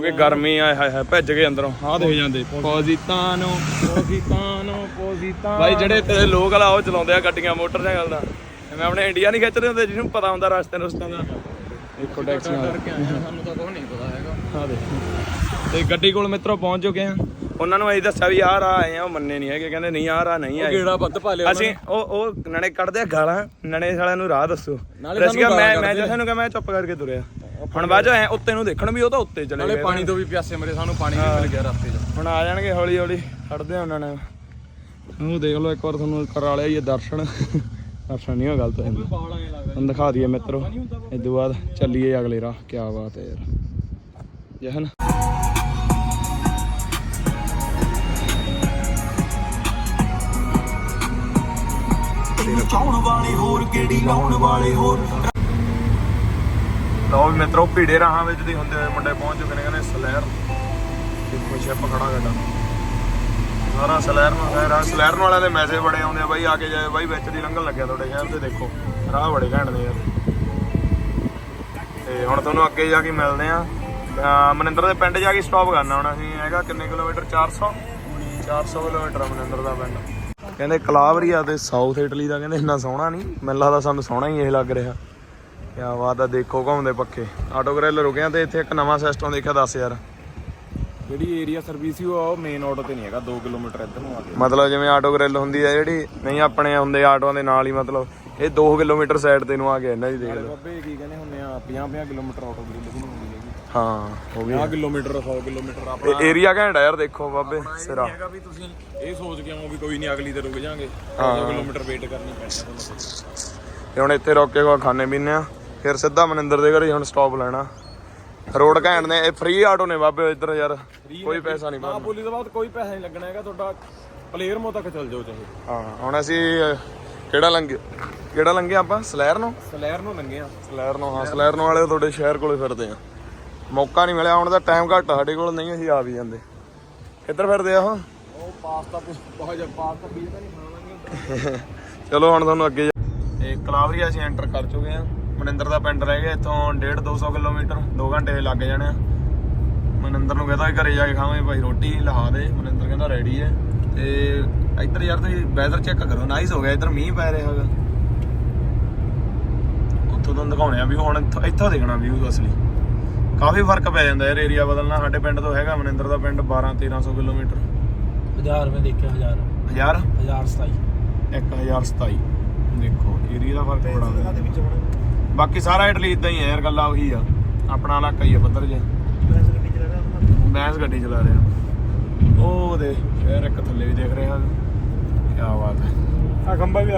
ਕਿਉਂਕਿ ਗਰਮੀ ਆਏ ਹਾਏ ਹਾਏ ਭੱਜ ਗਏ ਅੰਦਰੋਂ। ਆਹ ਦੇਖ ਜਾਂਦੇ। ਪੋਜ਼ੀਤਾਨੋ ਪੋਜ਼ੀਤਾਨੋ ਪੋਜ਼ੀਤਾ ਭਾਈ ਜਿਹੜੇ ਤੇਰੇ ਲੋਕ ਵਾਲਾ ਉਹ ਚਲਾਉਂਦੇ ਆ ਗੱਡੀਆਂ ਮੋਟਰਸਾਈਕਲ ਦਾ। ਮੈਂ ਆਪਣੇ ਇੰਡੀਆ ਨਹੀਂ ਖਿੱਚਦੇ ਹੁੰਦੇ ਜਿਹਨੂੰ ਪਤਾ ਹੁੰਦਾ ਰਸਤੇ ਰਸਤਾਂ ਦਾ। ਦੇਖੋ ਟੈਕਸੀ ਨਾਲ ਸਾਨੂੰ ਤਾਂ ਕੁਝ ਨਹੀਂ ਪਤਾ ਹੈਗਾ। ਹਾਂ ਦੇ ਤੇ ਗੱਡੀ ਕੋਲ ਮਿੱਤਰੋ ਪਹੁੰਚ ਚੁੱਕੇ ਆ। ਉਹਨਾਂ ਨੂੰ ਅਸੀਂ ਦੱਸਿਆ ਵੀ ਆਹ ਰਾਹ ਆਏ ਆ ਉਹ ਮੰਨੇ ਨਹੀਂ ਹੈਗੇ ਕਹਿੰਦੇ ਨਹੀਂ ਆਹ ਰਾਹ ਨਹੀਂ ਆਏ। ਗੇੜਾ ਵੱਧ ਪਾ ਲਿਆ ਅਸੀਂ ਉਹ ਉਹ ਨਣੇ ਕੱਢਦੇ ਆ ਗਾਲਾਂ ਨਣੇ ਸਾਲਿਆਂ ਨੂੰ ਰਾਹ ਦੱਸੋ। ਸਾਨੂੰ ਮੈਂ ਮੈਂ ਜਸ਼ਨ ਨੂੰ ਕਿਹਾ ਮੈਂ ਚੁੱਪ ਕਰਕੇ ਤੁਰਿਆ। ਹੁਣ ਬਾਅਦ ਚ ਐ ਉੱਤੇ ਨੂੰ ਦੇਖਣ ਵੀ ਉਹ ਤਾਂ ਉੱਤੇ ਚਲੇ ਨਾਲੇ ਗਏ ਪਾਣੀ ਤੋਂ ਵੀ ਪਿਆਸੇ ਮਰੇ ਸਾਨੂੰ ਪਾਣੀ ਵੀ ਮਿਲ ਗਿਆ ਰਸਤੇ 'ਚ ਹੁਣ ਆ ਜਾਣਗੇ ਹੌਲੀ ਹੌਲੀ ਖੜਦੇ ਆ ਉਹਨਾਂ ਨੇ ਉਹ ਦੇਖ ਲਓ ਇੱਕ ਵਾਰ ਤੁਹਾਨੂੰ ਕਰਾ ਲਿਆ ਇਹ ਦਰਸ਼ਨ। ਦਰਸ਼ਨ ਨਹੀਂ ਹੋ ਗਲਤ ਲੱਗਦਾ ਤੁਹਾਨੂੰ ਦਿਖਾ ਦਈਏ ਮਿੱਤਰੋ ਇਸ ਤੋਂ ਬਾਅਦ ਚੱਲੀਏ ਅਗਲੇ ਰਾਹ ਕੀ ਬਾਤ ਹੈ ਯਾਰ। ਜਹਨ ਚਾਉਣ ਵਾਲੇ ਹੋਰ ਕਿਹੜੀ ਲਾਉਣ ਵਾਲੇ ਹੋਰ? ਲਓ ਵੀ ਮਿੱਤਰੋ, ਭੀੜੇ ਰਾਹਾਂ ਵਿੱਚ ਦੀ ਹੁੰਦੇ ਹੋਏ ਮੁੰਡੇ ਪਹੁੰਚ ਚੁੱਕੇ ਨੇ, ਕਹਿੰਦੇ ਸਲੈਰ। ਦੇਖੋ ਸ਼ਿਪ ਖੜਾ ਗੱਡਾ। ਸਾਰਾ ਸਲੈਰ ਨੂੰ ਹੈ ਰਾਹ ਸਲੈਰ ਵਾਲਿਆਂ ਦੇ ਮੈਸੇਜ ਬੜੇ ਆਉਂਦੇ ਆ, ਬਾਈ ਆ ਕੇ ਜਾਏ ਬਾਈ ਵਿੱਚ ਦੀ ਲੰਘਣ ਲੱਗਿਆ ਤੁਹਾਡੇ ਸ਼ਹਿਰ ਤੇ, ਦੇਖੋ। ਰਾਹ ਬੜੇ ਘੈਂਟ ਨੇ ਯਾਰ। ਤੇ ਹੁਣ ਤੁਹਾਨੂੰ ਅੱਗੇ ਜਾ ਕੇ ਮਿਲਦੇ ਆ। ਮਨਿੰਦਰ ਦੇ ਪਿੰਡ ਜਾ ਕੇ ਸਟਾਪ ਕਰਨਾ ਹੁਣ ਅਸੀਂ, ਹੈਗਾ ਕਿੰਨੇ ਕਿਲੋਮੀਟਰ? 400 400 ਕਿਲੋਮੀਟਰ ਮਨਿੰਦਰ ਦਾ ਪਿੰਡ। ਕਹਿੰਦੇ ਕਲਾਵਰੀਆ ਤੇ ਸਾਊਥ ਇਟਲੀ ਦਾ, ਕਹਿੰਦੇ ਇੰਨਾ ਸੋਹਣਾ ਨਹੀਂ, ਮੈਨੂੰ ਲੱਗਦਾ ਸਾਨੂੰ ਸੋਹਣਾ ਹੀ ਇਹ ਲੱਗ ਰਿਹਾ। ਕਿਆ ਬਾਤ ਆ ਦੇਖੋ ਘੁੰਮਦੇ ਪੱਕੇ ਆਟੋ ਗ੍ਰਿਲ ਰੁਕਿਆ ਤੇ ਇੱਥੇ ਇੱਕ ਨਵਾਂ ਸਿਸਟਮ ਦੇਖਿਆ ਦੱਸ ਯਾਰ। ਜਿਹੜੀ ਏਰੀਆ ਸਰਵਿਸ ਹੀ ਉਹ ਮੇਨ ਆਟੋ ਤੇ ਨਹੀਂ ਹੈਗਾ 2 ਕਿਲੋਮੀਟਰ ਇੱਧਰ ਨੂੰ ਆ ਗਿਆ। ਮਤਲਬ ਜਿਵੇਂ ਆਟੋ ਗ੍ਰਿਲ ਹੁੰਦੀ ਆ ਜਿਹੜੀ ਨਹੀਂ ਆਪਣੇ ਹੁੰਦੇ ਆਟੋਆਂ ਦੇ ਨਾਲ ਹੀ ਮਤਲਬ ਇਹ 2 ਕਿਲੋਮੀਟਰ ਸਾਈਡ ਤੇ ਨੂੰ ਆ ਗਿਆ ਇਹਨਾਂ ਦੀ ਦੇਖ ਲਓ। ਬਾਬੇ ਕੀ ਕਹਿੰਦੇ ਹੁੰਦੇ ਆ 50 50 ਕਿਲੋਮੀਟਰ ਆਟੋ ਗ੍ਰਿਲ ਨਹੀਂ ਹੁੰਦੀ ਹੈਗੀ। ਹਾਂ ਹੋ ਗਿਆ 50 ਕਿਲੋਮੀਟਰ 100 ਕਿਲੋਮੀਟਰ ਆਪਣਾ ਇਹ ਏਰੀਆ ਘੈਂਟ ਆ ਯਾਰ ਦੇਖੋ ਬਾਬੇ ਸਿਰਾ। ਹੈਗਾ ਵੀ ਤੁਸੀਂ ਇਹ ਸੋਚ ਕੇ ਆਓ ਵੀ ਕੋਈ ਨਹੀਂ ਅਗਲੀ ਤੇ ਰੁਕ ਜਾਾਂਗੇ। 100 ਕਿਲੋਮੀਟਰ ਵੇਟ ਕਰਨੀ ਪੈਣੀ ਤੇ ਹੁਣ ਇੱਥੇ ਰੁਕ ਕੇ ਕੋ ਖਾਣੇ ਪੀਣੇ ਆ। ਫਿਰ ਸਿੱਧਾ ਮਨਿੰਦਰ ਦੇ ਘਰੇ ਹੁਣ ਸਟਾਪ ਲੈਣਾ। ਰੋਡ ਘੈਂਟ ਨੇ ਇਹ ਫ੍ਰੀ ਆਟੋ ਨੇ ਬਾਬੇ ਇੱਧਰ ਯਾਰ ਕੋਈ ਪੈਸਾ ਨਹੀਂ ਭਰਨਾ। ਬੋਲੀ ਤੋਂ ਬਾਅਦ ਕੋਈ ਪੈਸਾ ਨਹੀਂ ਲੱਗਣਾ ਹੈਗਾ ਤੁਹਾਡਾ ਪਲੇਅਰ ਮੋ ਤੱਕ ਚੱਲ ਜਾਓ ਚਾਹੇ। ਹਾਂ ਹੁਣ ਅਸੀਂ ਕਿਹੜਾ ਲੰਘੇ ਕਿਹੜਾ ਲੰਘੇ ਆਪਾਂ? ਸਲੈਰ ਨੂੰ? ਸਲੈਰ ਨੂੰ ਲੰਗੇ ਆ। ਸਲੈਰ ਨੂੰ ਹਾਂ ਸਲੈਰ ਨੂੰ ਵਾਲੇ ਤੁਹਾਡੇ ਸ਼ਹਿਰ ਕੋਲੇ ਫਿਰਦੇ ਆ। ਮੌਕਾ ਨਹੀਂ ਮਿਲਿਆ ਹੁਣ ਦਾ ਟਾਈਮ ਘੱਟ ਸਾਡੇ ਕੋਲ ਨਹੀਂ ਅਸੀਂ ਆ ਵੀ ਜਾਂਦੇ। ਕਿੱਧਰ ਫਿਰਦੇ ਆ ਉਹ? ਉਹ ਪਾਸਤਾ ਬਹੁਤ ਜ਼ਿਆਦਾ ਪਾਸਤਾ ਪੀਜ਼ਾ ਤਾਂ ਨਹੀਂ ਖਾਵਾਂਗੇ ਚਲੋ ਹੁਣ ਤੁਹਾਨੂੰ ਅੱਗੇ ਇਹ ਕਲਾਵਰੀਆ ਅਸੀਂ ਐਂਟਰ ਕਰ ਚੁੱਕੇ ਆ। ਮਨਿੰਦਰ ਦਾ ਪਿੰਡ ਰਹਿ ਗਿਆ ਇੱਥੋਂ 1.5 200 ਕਿਲੋਮੀਟਰ 2 ਘੰਟੇ ਲੱਗ ਜਾਣੇ ਆ। ਮਨਿੰਦਰ ਨੂੰ ਕਹਿੰਦਾ ਘਰੇ ਜਾ ਕੇ ਖਾਵਾਂਗੇ ਭਾਈ ਰੋਟੀ ਲਹਾ ਦੇ। ਮਨਿੰਦਰ ਕਹਿੰਦਾ ਰੈਡੀ ਹੈ। ਤੇ ਇੱਧਰ ਯਾਰ ਤੁਸੀਂ ਵੈਦਰ ਚੈੱਕ ਕਰੋ ਨਾਈਸ ਹੋ ਗਿਆ ਇੱਧਰ ਮੀਂਹ ਪੈ ਰਿਹਾ ਹੈਗਾ। ਉੱਥੋਂ ਤੁਹਾਨੂੰ ਦਿਖਾਉਣੇ ਆ ਵੀ ਹੁਣ ਇੱਥੋਂ ਦੇਖਣਾ ਵਿਊ ਅਸਲੀ। ਕਾਫੀ ਫ਼ਰਕ ਪੈ ਜਾਂਦਾ ਯਾਰ ਏਰੀਆ ਬਦਲਣਾ ਸਾਡੇ ਪਿੰਡ ਤੋਂ ਹੈਗਾ ਮਨਿੰਦਰ ਦਾ ਪਿੰਡ 12 1300 ਕਿਲੋਮੀਟਰ। 1000 ਮੈਂ ਦੇਖਿਆ 1000 ਹਜ਼ਾਰ? 1027 1027 ਦੇਖੋ ਏਰੀਆ ਦਾ ਫ਼ਰਕ ਬੜਾ ਹੁੰਦਾ ਬਾਕੀ ਸਾਰਾ ਇਟਲੀ ਇਦਾਂ ਹੀ ਹੈ ਯਾਰ ਗੱਲਾਂ ਉਹੀ ਆ। ਆਪਣਾ ਇਲਾਕਾ ਹੀ ਆ ਪੱਧਰ ਜਿਹਾ। ਬੈਂਸ ਗੱਡੀ ਚਲਾ ਰਿਹਾ ਉਹ ਦੇ ਸ਼ਹਿਰ ਇੱਕ ਥੱਲੇ ਵੀ ਦੇਖ ਰਿਹਾ। ਕੀ ਬਾਤ ਹੈ। ਆ ਖੰਭਾ ਵੀ